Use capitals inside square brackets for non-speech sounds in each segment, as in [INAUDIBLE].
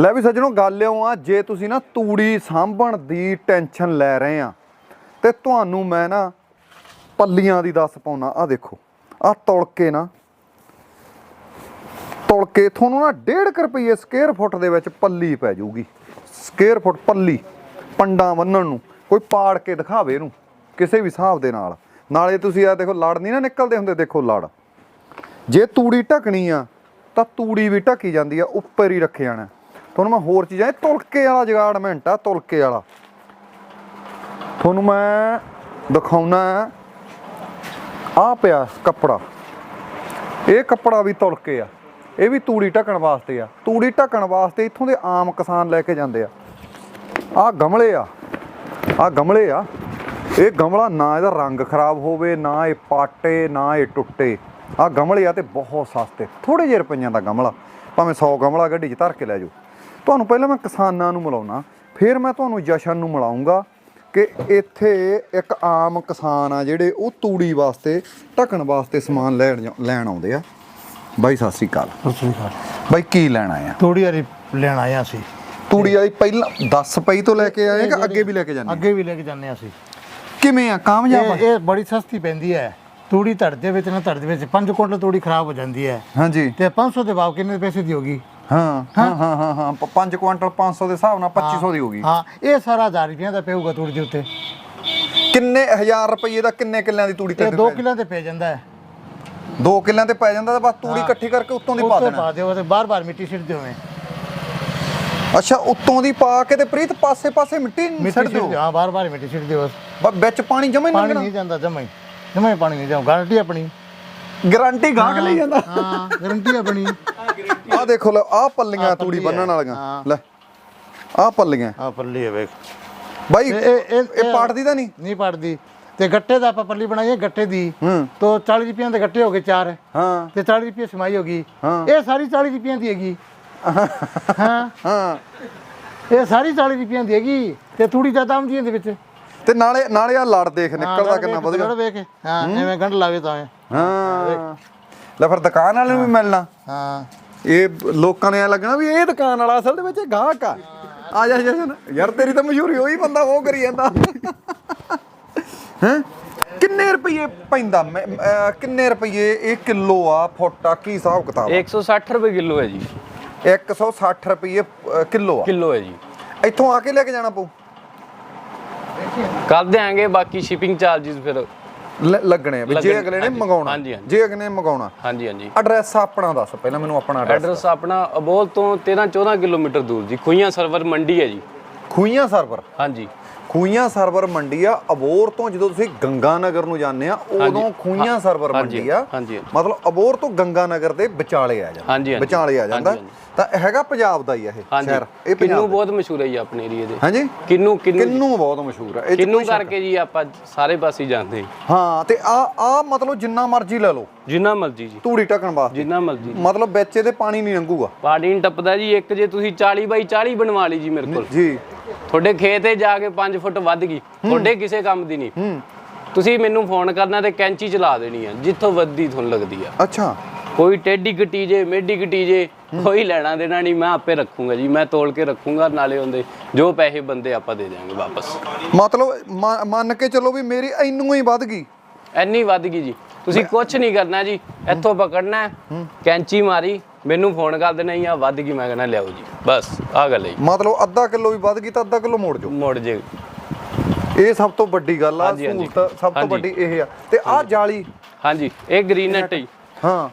ਲੈ ਵੀ ਸੱਜਣੋ, ਗੱਲ ਇਉਂ ਆ, ਜੇ ਤੁਸੀਂ ਨਾ ਤੂੜੀ ਸਾਂਭਣ ਦੀ ਟੈਨਸ਼ਨ ਲੈ ਰਹੇ ਆ, ਤੇ ਤੁਹਾਨੂੰ ਮੈਂ ਨਾ ਪੱਲੀਆਂ ਦੀ ਦੱਸ ਪਾਉਣਾ। ਆ ਦੇਖੋ ਆ ਤੁਲ ਨਾ। ਤੁਲ ਤੁਹਾਨੂੰ ਨਾ 1.5 ਰੁਪਏ ਸਕੁਅਰ ਫੁੱਟ ਦੇ ਵਿੱਚ ਪੱਲੀ ਪੈ ਜਾਊਗੀ। ਸਕੁਅਰ ਫੁੱਟ ਪੱਲੀ, ਪੰਡਾਂ ਬੰਨਣ ਨੂੰ, ਕੋਈ ਪਾੜ ਕੇ ਦਿਖਾਵੇ ਇਹਨੂੰ, ਕਿਸੇ ਵੀ ਹਿਸਾਬ ਦੇ ਨਾਲ। ਨਾਲੇ ਤੁਸੀਂ ਆ ਦੇਖੋ, ਲੜ ਨਹੀਂ ਨਾ ਨਿਕਲਦੇ ਹੁੰਦੇ, ਦੇਖੋ ਲੜ। ਜੇ ਤੂੜੀ ਢਕਣੀ ਆ, ਤਾਂ ਤੂੜੀ ਵੀ ਢਕੀ ਜਾਂਦੀ ਆ, ਉੱਪਰ ਹੀ ਰੱਖੇ ਜਾਣਾ। ਤੁਹਾਨੂੰ ਮੈਂ ਹੋਰ ਚੀਜ਼ਾਂ, ਇਹ ਤੁਲਕੇ ਵਾਲਾ ਜਗਾੜਮੈਂਟ ਆ, ਤੁਲਕੇ ਵਾਲਾ। ਤੁਹਾਨੂੰ ਮੈਂ ਦਿਖਾਉਣਾ ਆ ਪਿਆ ਕੱਪੜਾ। ਇਹ ਕੱਪੜਾ ਵੀ ਤੁਲਕੇ ਆ, ਇਹ ਵੀ ਤੂੜੀ ਢੱਕਣ ਵਾਸਤੇ ਆ। ਤੂੜੀ ਢੱਕਣ ਵਾਸਤੇ ਇੱਥੋਂ ਦੇ ਆਮ ਕਿਸਾਨ ਲੈ ਕੇ ਜਾਂਦੇ ਆ। ਆ ਗਮਲੇ ਆ ਆ ਗਮਲੇ ਆ। ਇਹ ਗਮਲਾ ਨਾ ਇਹਦਾ ਰੰਗ ਖਰਾਬ ਹੋਵੇ, ਨਾ ਇਹ ਪਾਟੇ, ਨਾ ਇਹ ਟੁੱਟੇ। ਆ ਗਮਲੇ ਆ ਤੇ ਬਹੁਤ ਸਸਤੇ ਥੋੜੇ ਜਿਹੇ ਰੁਪਈਆਂ ਦਾ ਗਮਲਾ। ਭਾਵੇਂ 100 ਗਮਲਾ ਗੱਡੀ 'ਚ ਧਰ ਕੇ ਲੈ ਜਾਓ। ਤੁਹਾਨੂੰ ਪਹਿਲਾਂ ਮੈਂ ਕਿਸਾਨਾਂ ਨੂੰ ਮਿਲਾਉਣਾ ਫਿਰ ਮੈਂ ਤੁਹਾਨੂੰ ਜਸ਼ਨ ਨੂੰ ਮਿਲਾਉਂਗਾ ਕਿ ਇੱਥੇ ਇੱਕ ਆਮ ਕਿਸਾਨ ਆ ਜਿਹੜੇ ਉਹ ਤੂੜੀ ਵਾਸਤੇ ਢਕਣ ਵਾਸਤੇ ਸਮਾਨ ਲੈਣ ਲੈਣ ਆਉਂਦੇ ਆ। ਬਾਈ ਸਤਿ ਸ੍ਰੀ ਅਕਾਲ। ਸਤਿ ਸ੍ਰੀ ਅਕਾਲ। ਬਾਈ ਕੀ ਲੈਣ ਆ? ਤੂੜੀ ਵਾਲੀ ਲੈਣ ਹਾਂ ਅਸੀਂ। ਤੂੜੀ ਵਾਲੀ ਪਹਿਲਾਂ 10 ਪਈ ਤੋਂ ਲੈ ਕੇ ਆਏ ਕਿ ਅੱਗੇ ਵੀ ਲੈ ਕੇ ਜਾਂਦੇ ਅੱਗੇ ਵੀ ਲੈ ਕੇ ਜਾਂਦੇ ਹਾਂ ਅਸੀਂ। ਕਿਵੇਂ ਆ? ਕਾਮਯਾਬ ਆ? ਇਹ ਇਹ ਬੜੀ ਸਸਤੀ ਪੈਂਦੀ ਹੈ। ਤੂੜੀ ਧੜ ਦੇ ਵਿੱਚ ਨਾ ਧੜ ਦੇ ਵਿੱਚ 5 ਕੁਇੰਟਲ ਤੂੜੀ ਖਰਾਬ ਹੋ ਜਾਂਦੀ ਹੈ। ਹਾਂਜੀ। ਤੇ 500 ਦੇ ਭਾਅ ਕਿੰਨੇ ਪੈਸੇ ਦੀ ਹੋਗੀ ਹਾਂ ਹਾਂ ਹਾਂ। ਹਾਂ ਹਾਂ 5 ਕੁਇੰਟਲ 500 ਦੇ ਹਿਸਾਬ ਨਾਲ 2500 ਦੀ ਹੋਗੀ ਹਾਂ ਇਹ ਸਾਰਾ 1000 ਰੁਪਏ ਦਾ ਪਊਗਾ ਤੂੜੀ ਦੇ ਉੱਤੇ। ਕਿੰਨੇ ਹਜ਼ਾਰ ਰੁਪਏ ਦਾ ਕਿੰਨੇ ਕਿੱਲਿਆਂ ਦੀ ਤੂੜੀ ਇਹ ਤੇ 2 ਕਿੱਲਿਆਂ ਤੇ ਪੈ ਜਾਂਦਾ ਹੈ। 2 ਕਿੱਲਿਆਂ ਤੇ ਪੈ ਜਾਂਦਾ ਤਾਂ ਬਸ ਤੂੜੀ ਇਕੱਠੀ ਕਰਕੇ ਉੱਤੋਂ ਦੀ ਪਾ ਉੱਤੇ ਦੇਣਾ। ਪਾ ਦਿਓ ਤੇ ਬਾਰ-ਬਾਰ ਮਿੱਟੀ ਸਿੱਟ ਦਿਓ ਐਂ। ਅੱਛਾ ਉੱਤੋਂ ਦੀ ਪਾ ਕੇ ਤੇ ਪ੍ਰੀਤ ਪਾਸੇ ਪਾਸੇ ਮਿੱਟੀ ਸਿੱਟ ਦਿਓ? ਹਾਂ ਬਾਰ-ਬਾਰ ਮਿੱਟੀ ਸਿੱਟ ਦਿਓ ਬਸ। ਵਿੱਚ ਪਾਣੀ ਜਮਾ ਹੀ ਪਾਣੀ ਨਹੀਂ ਜਾਂਦਾ ਜਮਾਂ ਹੀ। ਜਮਾਂ ਹੀ ਪਾਣੀ ਨਹੀਂ ਜਾਂਦਾ ਗਾਰੰਟੀ ਆਪਣੀ। ਗਾਰੰਟੀ ਗਾਹਕ ਲਈ ਜਾਂਦਾ। ਹਾਂ ਗਾਰੰਟੀ ਆਪਣੀ। ਆ ਦੇਖੋ ਲੈ ਆ ਪੱਲੀਆਂ ਤੂੜੀ ਬੰਨਣ। ਵਾਲੀਆਂ। ਲੈ ਆ ਪੱਲੀਆਂ। ਆ ਪੱਲੀ ਹੈ ਵੇਖ। ਬਾਈ ਇਹ- ਇਹ- ਪਾੜਦੀ ਤਾਂ ਨਹੀਂ? ਨਹੀਂ ਪੜਦੀ ਤੇ ਗੱਟੇ ਦਾ ਆਪਾਂ ਪੱਲੀ ਬਣਾਈਏ ਗੱਟੇ ਦੀ। ਹੂੰ। ਤੋ 40 ਰੁਪਈਆਂ ਦੇ ਗੱਟੇ ਹੋ ਗਏ ਚਾਰ। ਹਾਂ। ਤੇ 40 ਰੁਪਏ ਸਮਾਈ ਹੋ ਗਈ। ਹਾਂ। ਇਹ ਸਾਰੀ 40 ਰੁਪਈਆਂ ਦੀ ਹੈਗੀ। ਹਾਂ। ਹਾਂ। ਇਹ ਸਾਰੀ 40 ਰੁਪਈਆਂ ਦੀ ਹੈਗੀ। ਤੇ ਥੋੜੀ ਜ਼ਿਆਦਾ ਆਉਂਦੀ ਇਹਦੇ ਵਿੱਚ। ਤੇ ਨਾਲੇ ਨਾਲੇ ਆ ਲੜ ਦੇਖ ਨਿਕਲਦਾ ਕਿੰਨਾ ਵਧੀਆ। ਵੇਖ ਹਾਂ। ਐਵੇਂ ਗੰਢ ਲਾਵੇ ਤਾਂ ਐਂ। ਹਾਂ। ਲੈ ਫਿਰ ਦੁਕਾਨ ਵਾਲੇ ਨੂੰ ਵੀ ਮਿਲਣਾ। ਹਾਂ। ਇਹ ਲੋਕਾਂ ਨੇ ਐ ਲੱਗਣਾ ਵੀ ਇਹ ਦੁਕਾਨ ਵਾਲਾ ਅਸਲ ਦੇ ਵਿੱਚ ਇਹ ਗਾਹਕ ਆ। ਆ ਜਾ ਜਸ਼ਨ ਯਾਰ ਤੇਰੀ ਤਾਂ ਮਸ਼ਹੂਰੀ ਹੋਈ ਬੰਦਾ ਉਹ ਕਰੀ ਜਾਂਦਾ। ਹੈ? ਕਿੰਨੇ ਰੁਪਏ ਪੈਂਦਾ? ਕਿੰਨੇ ਰੁਪਏ ਇਹ ਕਿਲੋ ਆ ਫੁੱਟ? ਆ ਕੀ ਹਿਸਾਬ ਕਿਤਾਬ 160 ਰੁਪਏ ਕਿਲੋ ਹੈ ਜੀ। 160 ਰੁਪਏ ਕਿਲੋ ਆ? ਕਿਲੋ ਹੈ ਜੀ। ਇੱਥੋਂ ਆ ਕੇ ਲੈ ਕੇ ਜਾਣਾ ਪਊ? ਕਰ ਦਿਆਂਗੇ ਬਾਕੀ ਸ਼ਿਪਿੰਗ ਚਾਰजेस ਫਿਰ। ਲੱਗਣੇ ਵੀ ਜੇ ਅਗਲੇ ਨੇ ਮੰਗਾਉਣਾ। ਜੇ ਅਗਲੇ ਨੇ ਮੰਗਾਉਣਾ। ਹਾਂਜੀ ਹਾਂਜੀ। ਐਡਰੈਸ ਆਪਣਾ ਦੱਸ ਪਹਿਲਾਂ ਮੈਨੂੰ ਆਪਣਾ ਐਡਰੈਸ ਐਡਰੈਸ ਆਪਣਾ ਅਬੋਲ ਤੋਂ 13 14 ਕਿਲੋਮੀਟਰ ਦੂਰ ਜੀ ਖੁਈਆਂ ਸਰਵਰ ਮੰਡੀ ਹੈ ਜੀ। ਖੂਈਆਂ ਸਰਵਰ? ਹਾਂਜੀ। ਖੂਈਆਂ ਸਰਵਰ ਮੰਡੀ ਆ ਅਬੋਰ ਤੋਂ ਜਦੋਂ ਤੁਸੀਂ ਗੰਗਾ ਨਗਰ ਨੂੰ ਜਾਂਦੇ ਆ ਉਦੋਂ ਖੂਈਆਂ ਸਰਵਰ ਮੰਡੀ ਆ। ਮਤਲਬ ਅਬੋਰ ਤੋਂ ਗੰਗਾ ਨਗਰ ਦੇ ਵਿਚਾਲੇ ਆ ਜਾਂਦਾ। ਵਿਚਾਲੇ ਆ ਜਾਂਦਾ। ਤਾਂ ਹੈਗਾ ਪੰਜਾਬ ਦਾ ਹੀ ਆ ਇਹ ਸ਼ਹਿਰ। ਇਹ ਕਿੰਨੂ ਬਹੁਤ ਮਸ਼ਹੂਰ ਹੈ ਜੀ ਆਪਣੇ ਏਰੀਏ ਦੇ। ਹਾਂਜੀ? ਕਿੰਨੂ ਕਿੰਨੂ ਬਹੁਤ ਮਸ਼ਹੂਰ 'ਚ ਕਿੰਨੂ ਕਰਕੇ ਜੀ ਆਪਾਂ ਸਾਰੇ ਪਾਸੇ ਹੀ ਜਾਂਦੇ ਹਾਂ। ਹਾਂ ਤੇ ਆ ਆ ਮਤਲਬ ਜਿੰਨਾ ਮਰਜ਼ੀ ਲੈ ਲਓ। ਜਿੰਨਾ ਮਰਜ਼ੀ ਜੀ। ਤੂੜੀ ਟਕਣ ਵਾਸਤੇ। ਜਿੰਨਾ ਮਰਜ਼ੀ ਮਤਲਬ ਵਿੱਚ ਇਹਦੇ ਪਾਣੀ ਨਹੀਂ ਲੰਘੂਗਾ। ਪਾਣੀ ਨੀ ਟੱਪਦਾ ਜੀ ਇੱਕ ਜੇ ਤੁਸੀਂ 40 ਬਾਈ 40 ਬਣਵਾ ਲਈ ਜੀ ਮੇਰੇ ਕੋਲ। ਜੀ। ਤੁਹਾਡੇ ਖੇਤ 'ਤੇ ਜਾ ਕੇ 5 ਫੁੱਟ ਵੱਧ ਗਈ। ਤੁਹਾਡੇ ਕਿਸੇ ਕੰਮ ਦੀ ਨਹੀਂ। ਹੂੰ। ਤੁਸੀਂ ਮੈਨੂੰ ਫੋਨ ਕਰਨਾ ਤੇ ਕੈਂਚੀ ਚਲਾ ਦੇਣੀ ਆ ਜਿੱਥੋਂ ਵੱਧਦੀ ਤੁਹਾਨੂੰ ਲੱਗਦੀ ਆ। ਅੱਛਾ। ਕੋਈ ਟੇਢੀ ਕਟੀ ਜੇ ਮੇਢੀ ਜੇ ਕੋਈ ਲੈਣਾ ਦੇਣਾ ਨਹੀਂ ਮੈਂ ਆਪੇ ਰੱਖੂੰਗਾ ਜੀ ਮੈਂ ਤੋਲ ਕੇ ਰੱਖੂੰਗਾ ਨਾਲੇ ਹੁੰਦੇ ਜੋ ਪੈਸੇ ਬੰਦੇ ਆਪਾਂ ਦੇ ਦਿਆਂਗੇ ਵਾਪਸ। ਮਤਲਬ ਮ- ਮੰਨ ਕੇ ਚੱਲੋ ਵੀ ਮੇਰੀ ਇੰਨੂ ਹੀ ਵੱਧ ਗਈ। ਐਨੀ ਵੱਧ ਗਈ ਜੀ। ਤੁਸੀਂ ਕੁਝ ਨਹੀਂ ਕਰਨਾ ਜੀ ਇੱਥੋਂ ਪਕੜਨਾ ਹੈ, ਕੈਂਚੀ ਮਾਰੀ ਮੈਨੂੰ ਫੋਨ ਕਰ ਦੇਣਾ ਜਾਂ ਵੱਧ ਗਈ ਮੈਂ ਕਹਿੰਦਾ ਲਿਆਓ ਜੀ ਬਸ ਆ ਗੱਲ ਹੈ ਜੀ। ਮਤਲਬ ਅੱਧਾ ਕਿਲੋ ਵੀ ਵੱਧ ਗਈ ਤਾਂ ਅੱਧਾ ਕਿਲੋ ਮੋੜ ਜੋ ਮੁੜ ਜੇ। ਇਹ ਸਭ ਤੋਂ ਵੱਡੀ ਗੱਲ ਆ ਹਾਂਜੀ, ਹਾਂਜੀ। ਸਹੂਲਤ ਸਭ ਤੋਂ ਹਾਂਜੀ। ਵੱਡੀ ਇਹ ਆ। ਤੇ ਆਹ ਜਾਲੀ। ਹਾਂਜੀ ਇਹ ਗ੍ਰੀਨ ਨੈਟ ਜੀ। ਹਾਂ।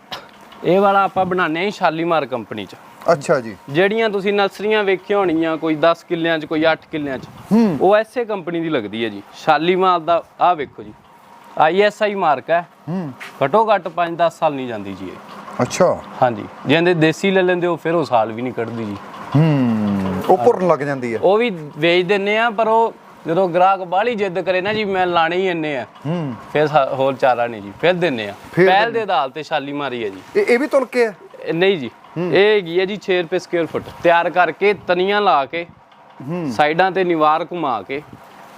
ਇਹ ਵਾਲਾ ਆਪਾਂ ਬਣਾਉਂਦੇ ਹਾਂ ਜੀ ਸ਼ਾਲੀਮਾਰ ਕੰਪਨੀ 'ਚ। ਅੱਛਾ ਜੀ। ਜਿਹੜੀਆਂ ਤੁਸੀਂ ਨਰਸਰੀਆਂ ਵੇਖੀਆਂ ਹੋਣੀਆਂ ਕੋਈ 10 ਕਿੱਲਿਆਂ 'ਚ ਕੋਈ 8 ਕਿੱਲਿਆਂ 'ਚ ਹੂੰ। ਉਹ ਐਸੇ ਕੰਪਨੀ ਦੀ ਲੱਗਦੀ ਹੈ ਜੀ। ਸ਼ਾਲੀਮਾਰ ਦਾ ਆਹ ਵੇਖੋ ਜੀ। ਆਈਐਸਆਈ ਮਾਰਕ ਹੈ। ਹੂੰ। ਘਟੋ ਘੱਟ 5-10 ਸਾਲ ਨਹੀਂ ਜਾਂਦੀ ਜੀ ਇਹ। ਅੱਛਾ। ਹਾਂਜੀ। ਜਿਹਦੇ ਦੇਸੀ ਲੈ ਲੈਂਦੇ ਉਹ ਫਿਰ ਉਹ ਸਾਲ ਵੀ ਨਹੀਂ ਕੱਢਦੀ ਜੀ। ਹੂੰ। ਉਹ ਪੁਰਨ ਲੱਗ ਜਾਂਦੀ ਆ ਉਹ ਵੀ ਵੇਚ ਦਿੰਨੇ ਆ ਪਰ ਉਹ ਜਦੋਂ ਗ੍ਰਾਹਕ ਬਾਹਲੀ ਜਿੱਦ ਕਰੇ ਨਾ ਜੀ ਮੈਂ ਲਾਣੇ ਹੀ ਇੰਨੇ ਆ। ਹੂੰ। ਫਿਰ ਸਾ- ਹੋਰ ਚਾਰਾ ਨਹੀਂ ਜੀ ਫਿਰ ਦਿੰਨੇ ਆ। ਫਿਰ ਪਹਿਲ ਦੇ ਆਧਾਰ ਤੇ ਸ਼ਾਲੀ ਮਾਰੀ ਹੈ ਜੀ। ਇਹ ਇਹ ਵੀ ਤੁਲ ਕੇ ਆ? ਇਹ ਨਹੀਂ ਜੀ ਇਹ ਹੈਗੀ ਹੈ ਜੀ 6 ਰੁਪਏ ਸਕੁਅਰ ਫੁੱਟ ਤਿਆਰ ਕਰਕੇ ਤਨੀਆਂ ਲਾ ਕੇ ਹੂੰ। ਸਾਈਡਾਂ ਤੇ ਨਿਵਾਰ ਘੁਮਾ ਕੇ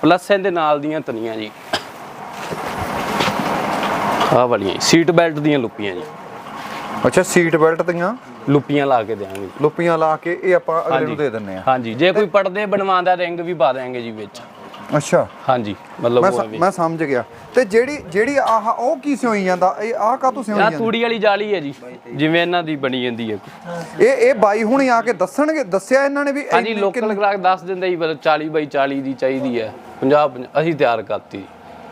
ਪਲੱਸ ਇਹਦੇ ਨਾਲ ਦੀਆਂ ਤਨੀਆਂ ਜੀ। ਆਹ ਵਾਲੀਆਂ ਜੀ, ਸੀਟ ਬੈਲਟ ਦੀਆਂ ਲੁੱਪੀਆਂ ਜੀ। ਅੱਛਾ ਸੀਟ ਬੈਲਟ ਦੀਆਂ ਲੁੱਪੀਆਂ ਲਾ ਕੇ ਦੇਵਾਂਗੇ ਲੁੱਪੀਆਂ ਲਾ ਕੇ ਇਹ ਆਪਾਂ ਅਗਲੇ ਨੂੰ। ਦੇ ਦਿੰਨੇ ਆ। ਹਾਂਜੀ ਜੇ ਕੋਈ ਪਰਦੇ ਬਣਵਾਉਂਦਾ ਰਿੰਗ ਵੀ ਪਾ ਦੇਵਾਂਗੇ ਜੀ ਵਿੱਚ। ਅੱਛਾ। ਹਾਂਜੀ ਮਤਲਬ ਮੈਂ ਉਹ ਸ- ਮੈਂ ਸਮਝ ਗਿਆ। ਤੇ ਜਿਹੜੀ ਜਿਹੜੀ ਆਹ ਉਹ ਕੀ ਸਿਉਈ ਜਾਂਦਾ? ਇਹ ਆਹ ਕਾ ਤੁਸੀਂ ਆ ਸਿਉਈ ਜਾਂਦਾ? ਤੂੜੀ ਵਾਲੀ ਜਾਲੀ ਹੈ ਜੀ। ਜਿਵੇਂ ਇਹਨਾਂ ਦੀ ਬਣੀ ਜਾਂਦੀ ਹੈ। ਇਹ ਇਹ ਬਾਈ ਹੁਣੀ ਆ ਕੇ ਦੱਸਣਗੇ ਦੱਸਿਆ ਇਹਨਾਂ ਨੇ ਵੀ ਹਾਂਜੀ ਇੰਨੀ ਲੋਕਲ ਗ੍ਰਾਹਕ ਦੱਸ ਦਿੰਦੇ ਜੀ ਮਤਲਬ 40 ਬਾਈ 40 ਦੀ ਚਾਹੀਦੀ ਹੈ। 50 50 ਅਸੀਂ ਤਿਆਰ ਕਰਤੀ।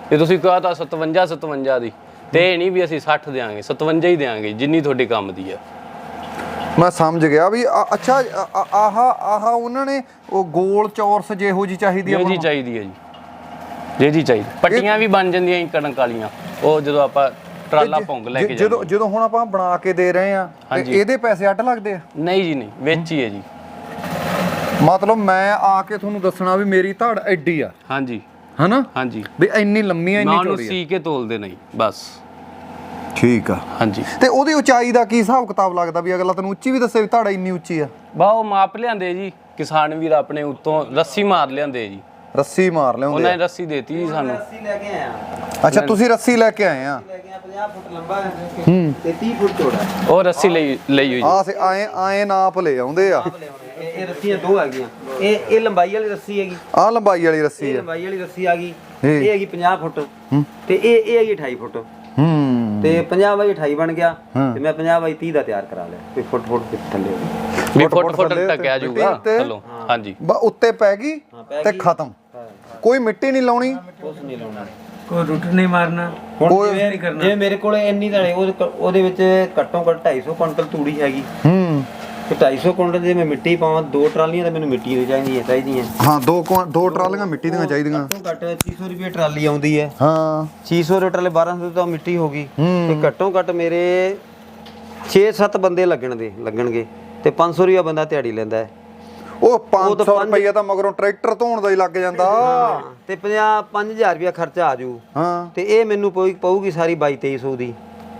ਜੇ ਤੁਸੀਂ ਕਹਾ ਤਾਂ 57 57 ਦੀ। ਤੇ ਇਹ ਨਹੀਂ ਵੀ ਅਸੀਂ 60 ਦੇਾਂਗੇ 57 ਹੀ ਦੇਾਂਗੇ ਜਿੰਨੀ ਤੁਹਾਡੇ ਕੰਮ ਦੀ ਹੈ। ਮੈਂ ਸਮਝ ਗਿਆ ਵੀ ਆ- ਅੱਛਾ ਆ- ਆਹ ਆਹ ਉਹਨਾਂ ਨੇ ਉਹ ਗੋਲ ਚੌਰਸ ਜਿਹੋ ਜੀ ਚਾਹੀਦੀ ਆ ਜੇ ਜੀ ਚਾਹੀਦੀ ਹੈ ਜੀ। ਜੇ ਜੀ ਚਾਹੀਦੀ। ਪੱਟੀਆਂ ਵੀ ਬਣ ਜਾਂਦੀਆਂ ਜੀ ਕਣਕ ਵਾਲੀਆਂ। ਉਹ ਜਦੋਂ ਆਪਾਂ ਟਰਾਲਾ ਭੁੰਗ ਲੈ ਕੇ ਜ- ਜਦੋਂ ਜਾਂਦੇ। ਜਦੋਂ ਹੁਣ ਆਪਾਂ ਬਣਾ ਕੇ ਦੇ ਰਹੇ ਆ ਤੇ ਹਾਂਜੀ। ਇਹਦੇ ਪੈਸੇ ਅੱਡ ਲੱਗਦੇ ਆ? ਨਹੀਂ ਜੀ ਨਹੀਂ। ਵਿੱਚ ਹੀ ਹੈ ਜੀ। ਮਤਲਬ ਮੈਂ ਆ ਕੇ ਤੁਹਾਨੂੰ ਦੱਸਣਾ ਵੀ ਮੇਰੀ ਧੜ ਐਡੀ ਆ। ਹਾਂਜੀ। ਹਨਾ? ਹਾਂਜੀ। ਵੀ ਇੰਨੀ ਲੰਮੀ ਆ ਮੈਂ ਇੰਨੀ ਚੌੜੀ ਆ ਸੀ ਕੇ ਤੋਲਦੇ ਨਹੀਂ ਬਸ। ਠੀਕ ਆ। ਹਾਂਜੀ। ਤੇ ਉਹਦੀ ਉਚਾਈ ਦਾ ਕੀ ਹਿਸਾਬ ਕਿਤਾਬ ਲੱਗਦਾ ਵੀ ਅਗਲਾ ਤੈਨੂੰ ਉੱਚੀ ਵੀ ਦੱਸੇ ਵੀ ਧੜ ਇੰਨੀ ਉੱਚੀ ਆ? ਬਾ ਉਹ ਮਾਪ ਲਿਆਂਦੇ ਜੀ ਕਿਸਾਨ ਵੀਰ ਆਪਣੇ ਉੱਤੋਂ ਰੱਸੀ ਮਾਰ ਲਿਆਂਦੇ ਜੀ। ਰੱਸੀ ਮਾਰ ਲਿਆਉਂਦੇ ਉਹਨਾਂ। ਨੇ ਰੱਸੀ ਦੇਤੀ ਜੀ ਸਾਨੂੰ। ਰੱਸੀ ਲੈ ਕੇ ਆਇਆ ਅੱਛਾ ਤੁਸੀਂ ਰੱਸੀ ਲੈ ਕੇ ਆਏ ਆ? ਲੈ ਕੇ ਆਇਆ 50 ਫੁੱਟ ਲੰਬਾ ਹੈ। ਤੇ 30 ਫੁੱਟ ਚੌੜਾ ਹੈ। ਉਹ ਰੱਸੀ ਲਈ ਲਈ ਹੋਈ ਜੀ। ਆ ਸੇ ਆਏ ਆਏ ਨਾਪ ਲੈ ਆਉਂਦੇ ਆ। ਆਪ ਲੈ ਆਉਣੇ ਇਹ ਇਹ ਰੱਸੀਆਂ ਦੋ ਹੈਗੀਆਂ ਇਹ ਇਹ ਲੰਬਾਈ ਵਾਲੀ ਰੱਸੀ ਹੈਗੀ। ਆ ਲੰਬਾਈ ਵਾਲੀ ਰੱਸੀ ਇਹ ਆ। ਲੰਬਾਈ ਵਾਲੀ ਰੱਸੀ ਆ ਗਈ। ਇਹ। ਇਹ ਹੈਗੀ 50 ਫੁੱਟ। ਤੇ ਇਹ ਇਹ ਹੈਗੀ 28 ਫੁੱਟ। ਹੂੰ। ਤੇ 50 ਬਾਈ 28 ਬਣ ਗਿਆ। ਤੇ ਮੈਂ 50 ਬਾਈ 30 ਦਾ ਤਿਆਰ ਕਰਾ ਲਿਆ ਕੋਈ ਫੁੱਟ ਫੁੱਟ ਥੱਲੇ। ਵੀ ਫੁੱਟ ਫੁੱਟ ਥੱਲੇ ਟਕਿਆ ਤੇ ਜੂਗਾ ਤੇ- ਚਲੋ ਹਾਂਜੀ। ਬਾ ਉੱਤੇ ਪੈ ਗਈ ਤੇ। ਖਤਮ। ਕੋਈ ਮਿੱਟੀ ਨਹੀਂ ਲਾਉਣੀ। ਕੁਛ ਨਹੀਂ ਲਾਉਣਾ। ਕੋਈ ਰੁੱਟ ਨਹੀਂ ਮਾਰਨਾ ਹੁਣ ਕੋਈ- ਜਿਵੇਂ ਜੇ ਮੇਰੇ ਕੋਲ ਇੰਨੀ ਧੜੇ ਉਹਦੇ ਉਹਦੇ ਵਿੱਚ ਘੱਟੋ ਘੱਟ 250 ਕੁਇੰਟਲ ਤੂੜੀ ਹੈਗੀ। ਹੂੰ। ਤੇ 250 ਕੁਇੰਟਲ ਜੇ ਮੈਂ ਮਿੱਟੀ ਪਾਵਾਂ ਦੋ ਟਰਾਲੀਆਂ ਤਾਂ ਮੈਨੂੰ ਮਿੱਟੀ ਦੀ ਚਾਹੀਦੀ ਹੈ ਚਾਹੀਦੀਆਂ। ਹਾਂ ਦੋ ਕੁਆਂ- ਦੋ ਟਰਾਲੀਆਂ ਮਿੱਟੀ ਦੀਆਂ ਚਾਹੀਦੀਆਂ। ਘੱਟੋ ਘੱਟ 600 ਰੁਪਏ ਟਰਾਲੀ ਆਉਂਦੀ ਹੈ। ਹਾਂ। 600 ਦੇ ਟਰਾਲੇ 1200 ਤਾਂ ਮਿੱਟੀ ਹੋ ਗਈ। ਹੂੰ। ਤੇ ਘੱਟੋ ਘੱਟ ਮੇਰੇ 6-7 ਬੰਦੇ ਲੱਗਣ ਦੇ ਲੱਗਣਗੇ ਤੇ 500 ਰੁਪਏ ਬੰਦਾ ਦਿਹਾੜੀ ਲੈਂਦਾ ਹੈ। ਉਹ 500 ਪੰਜ- ਰੁਪਈਆ ਤਾਂ ਮਗਰੋਂ ਟਰੈਕਟਰ ਧੋਣ ਦਾ ਹੀ ਲੱਗ ਜਾਂਦਾ। ਤੇ 50 5000 ਰੁਪਏ ਖਰਚਾ ਆ ਜੂ। ਹਾਂ। ਤੇ ਇਹ ਮੈਨੂੰ ਪਊ- ਪਊਗੀ ਸਾਰੀ 22 2300 ਦੀ।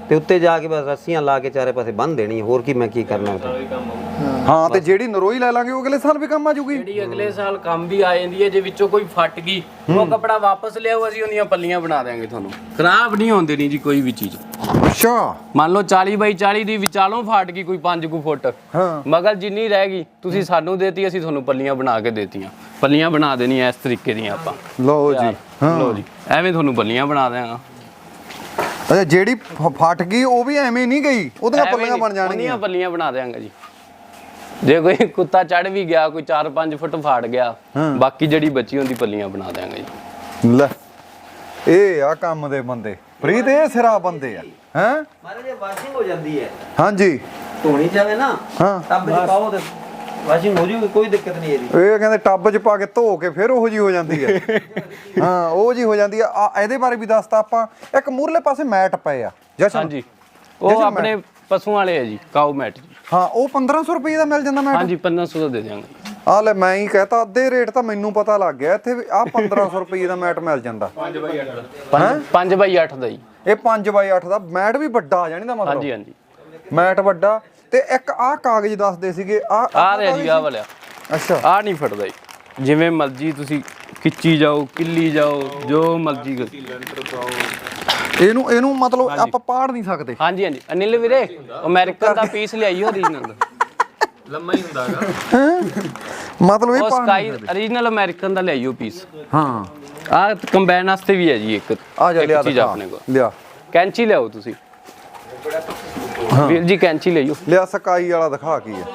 ਤੇ ਉੱਤੇ ਜਾ ਕੇ ਬਸ ਰੱਸੀਆਂ ਲਾ ਕੇ ਚਾਰੇ ਪਾਸੇ ਬੰਨ ਦੇਣੀ ਹੈ। ਹੋਰ ਕੀ ਮੈਂ ਕੀ ਕਰਨਾ ਉੱਥੇ? ਹਾਂ ਤੇ ਜਿਹੜੀ ਨਰੋਈ ਲੈ ਲਾਂਗੇ ਉਹ ਅਗਲੇ ਸਾਲ ਵੀ ਕੰਮ ਆ ਜੂਗੀ ਜਿਹੜੀ ਅਗਲੇ ਸਾਲ ਕੰਮ ਵੀ ਆ ਜਾਂਦੀ ਹੈ ਜੇ ਵਿੱਚੋਂ ਕੋਈ ਫਟ ਗਈ ਉਹ ਕਪੜਾ ਵਾਪਸ ਲਿਆਓ ਅਸੀਂ ਉਹਦੀਆਂ ਪੱਲੀਆਂ ਬਣਾ ਦੇਾਂਗੇ ਤੁਹਾਨੂੰ। ਖਰਾਬ ਨਹੀਂ ਹੋਣ ਦੇਣੀ ਜੀ ਕੋਈ ਵੀ ਚੀਜ਼। ਅੱਛਾ। ਮੰਨ ਲਓ 40 ਬਾਈ 40 ਦੀ ਵਿਚਾਲੋਂ ਫਟ ਗਈ ਕੋਈ 5 ਕੁ ਫੁੱਟ। ਹਾਂ। ਮਗਰ ਜਿੰਨੀ ਰਹਿ ਗਈ ਤੁਸੀਂ ਸਾਨੂੰ ਦੇਤੀ ਅਸੀਂ ਤੁਹਾਨੂੰ ਪੱਲੀਆਂ ਬਣਾ ਕੇ ਦੇਤੀਆਂ। ਪੱਲੀਆਂ ਬਣਾ ਦੇਣੀਆਂ ਇਸ ਤਰੀਕੇ ਦੀਆਂ ਆਪਾਂ। ਲਓ ਜੀ ਹਾਂ। ਲਓ ਜੀ। ਐਵੇਂ ਤੁਹਾਨੂੰ ਪੱਲੀਆਂ ਬਣਾ ਦਿਆਂਗਾ। ਅੱਛਾ ਜਿਹੜੀ ਫਟ ਗਈ ਉਹ ਵੀ ਐਵੇਂ ਨਹੀਂ ਗਈ? ਉਹਦੀਆਂ ਪੱਲੀਆਂ ਬਣ ਜਾਣਗੀਆਂ। ਉਹਦੀਆਂ ਪੱਲੀਆਂ ਬਣਾ ਦਿਆਂਗਾ ਜੀ। ਜੇ ਕੋਈ ਕੁੱਤਾ ਚੜ ਵੀ ਗਿਆ ਕੋਈ 4-5 ਫੁੱਟ ਫਾੜ ਗਿਆ ਹਾਂ। ਬਾਕੀ ਜਿਹੜੀ ਬਚੀ ਹੁੰਦੀ ਪੱਲੀਆਂ ਬਣਾ ਦਿਆਂਗਾ ਜੀ। ਲੈ ਇਹ ਆ ਕੰਮ ਦੇ ਬੰਦੇ। ਪ੍ਰੀਤ ਇਹ ਸਿਰਾ ਬੰਦੇ ਆ ਹੈ? ਮਾਰੇ ਜੇ ਵਾਸ਼ਿੰਗ ਹੋ ਜਾਂਦੀ ਹੈ। ਹਾਂਜੀ। ਧੋਣੀ ਜਾਵੇ ਨਾ ਹਾਂ। ਤੇ ਵਾਸ਼ਿੰਗ ਹੋ ਜੂਗੀ ਕੋਈ ਦਿੱਕਤ ਨਹੀਂ ਇਹਦੀ। ਇਹ ਕਹਿੰਦੇ ਟੱਬ 'ਚ ਪਾ ਕੇ ਧੋ ਕੇ ਫਿਰ ਉਹੋ ਜੀ ਹੋ ਜਾਂਦੀ ਹੈ [LAUGHS] ਹਾਂ ਉਹ ਜੀ ਹੋ ਜਾਂਦੀ ਆ। ਆ, ਇਹਦੇ ਬਾਰੇ ਵੀ ਦੱਸਤਾ ਆਪਾਂ। ਇੱਕ ਮੂਰਲੇ ਪਾਸੇ ਮੈਟ ਪਏ ਆ ਜਸ਼ਨ। ਹਾਂਜੀ। ਉਹ ਆਪਣੇ ਪਸ਼ੂਆਂ ਵਾਲੇ ਆ ਜੀ ਕਾਊ ਮੈਟ ਜੀ। ਹਾਂ ਉਹ 1500 ਰੁਪਏ ਦਾ ਮਿਲ ਜਾਂਦਾ ਮੈਟ? ਹਾਂਜੀ 1500 ਦਾ ਦੇ ਦਿਆਂਗਾ। ਆ ਲੈ ਮੈਂ ਹੀ ਕਹਤਾ ਅੱਧੇ ਰੇਟ ਤਾਂ ਮੈਨੂੰ ਪਤਾ ਲੱਗ ਗਿਆ। ਇੱਥੇ ਵੀ ਆ 1500 ਰੁਪਏ ਦਾ ਮੈਟ ਮਿਲ ਜਾਂਦਾ। 5 ਬਾਈ 8 ਦਾ। ਜੀ। ਇਹ 5 ਬਾਈ 8 ਦਾ। ਮੈਟ ਵੀ ਵੱਡਾ ਆ ਜਾਣੀ ਦਾ ਮਤਲਬ? ਹਾਂਜੀ ਹਾਂਜੀ। ਮੈਟ ਵੱਡਾ। ਤੇ ਇੱਕ ਆਹ ਕਾਗਜ਼ ਦੱਸਦੇ ਸੀਗੇ ਆ ਆ ਰਿਹਾ ਜੀ ਆ ਵਾਲਿਆ। ਅੱਛਾ। ਆ ਨਹੀਂ ਫਟਦਾ ਜੀ। ਜਿਵੇਂ ਮਰਜ਼ੀ ਤੁਸੀਂ ਖਿੱਚੀ ਜਾਓ ਕਿੱਲੀ ਜਾਓ ਜੋ ਮਰਜ਼ੀ ਕਰੋ। ਇਹਨੂੰ ਇਹਨੂੰ ਮਤਲਬ ਆਪਾਂ ਪਾੜ ਨਹੀਂ ਸਕਦੇ। ਹਾਂਜੀ ਹਾਂਜੀ। ਅਨਿਲ ਵੀਰੇ ਅਮਰੀਕਨ ਦਾ ਪੀਸ ਲਿਆਈ ਓਰੀਜਨਲ ਮਤਲਬ ਇਹ ਪਾੜ ਸਕਾਈ origignal ਅਮਰੀਕਨ ਦਾ ਲਿਆਈਓ ਪੀਸ ਹਾਂ। ਆ ਕੰਬਾਈਨ ਵਾਸਤੇ ਵੀ ਹੈ ਜੀ ਇੱਕ। ਆ ਜਾ ਲਿਆ ਆਪਣੇ ਕੋਲ। ਲਿਆ। ਕੈਂਚੀ ਲਿਆਓ ਤੁਸੀਂ। ਵੀਰ ਜੀ ਕੈਂਚੀ ਲਿਆਓ ਲਿਆ ਸਕਾਈ ਵਾਲਾ ਦਿਖਾ ਕੀ ਹੈ।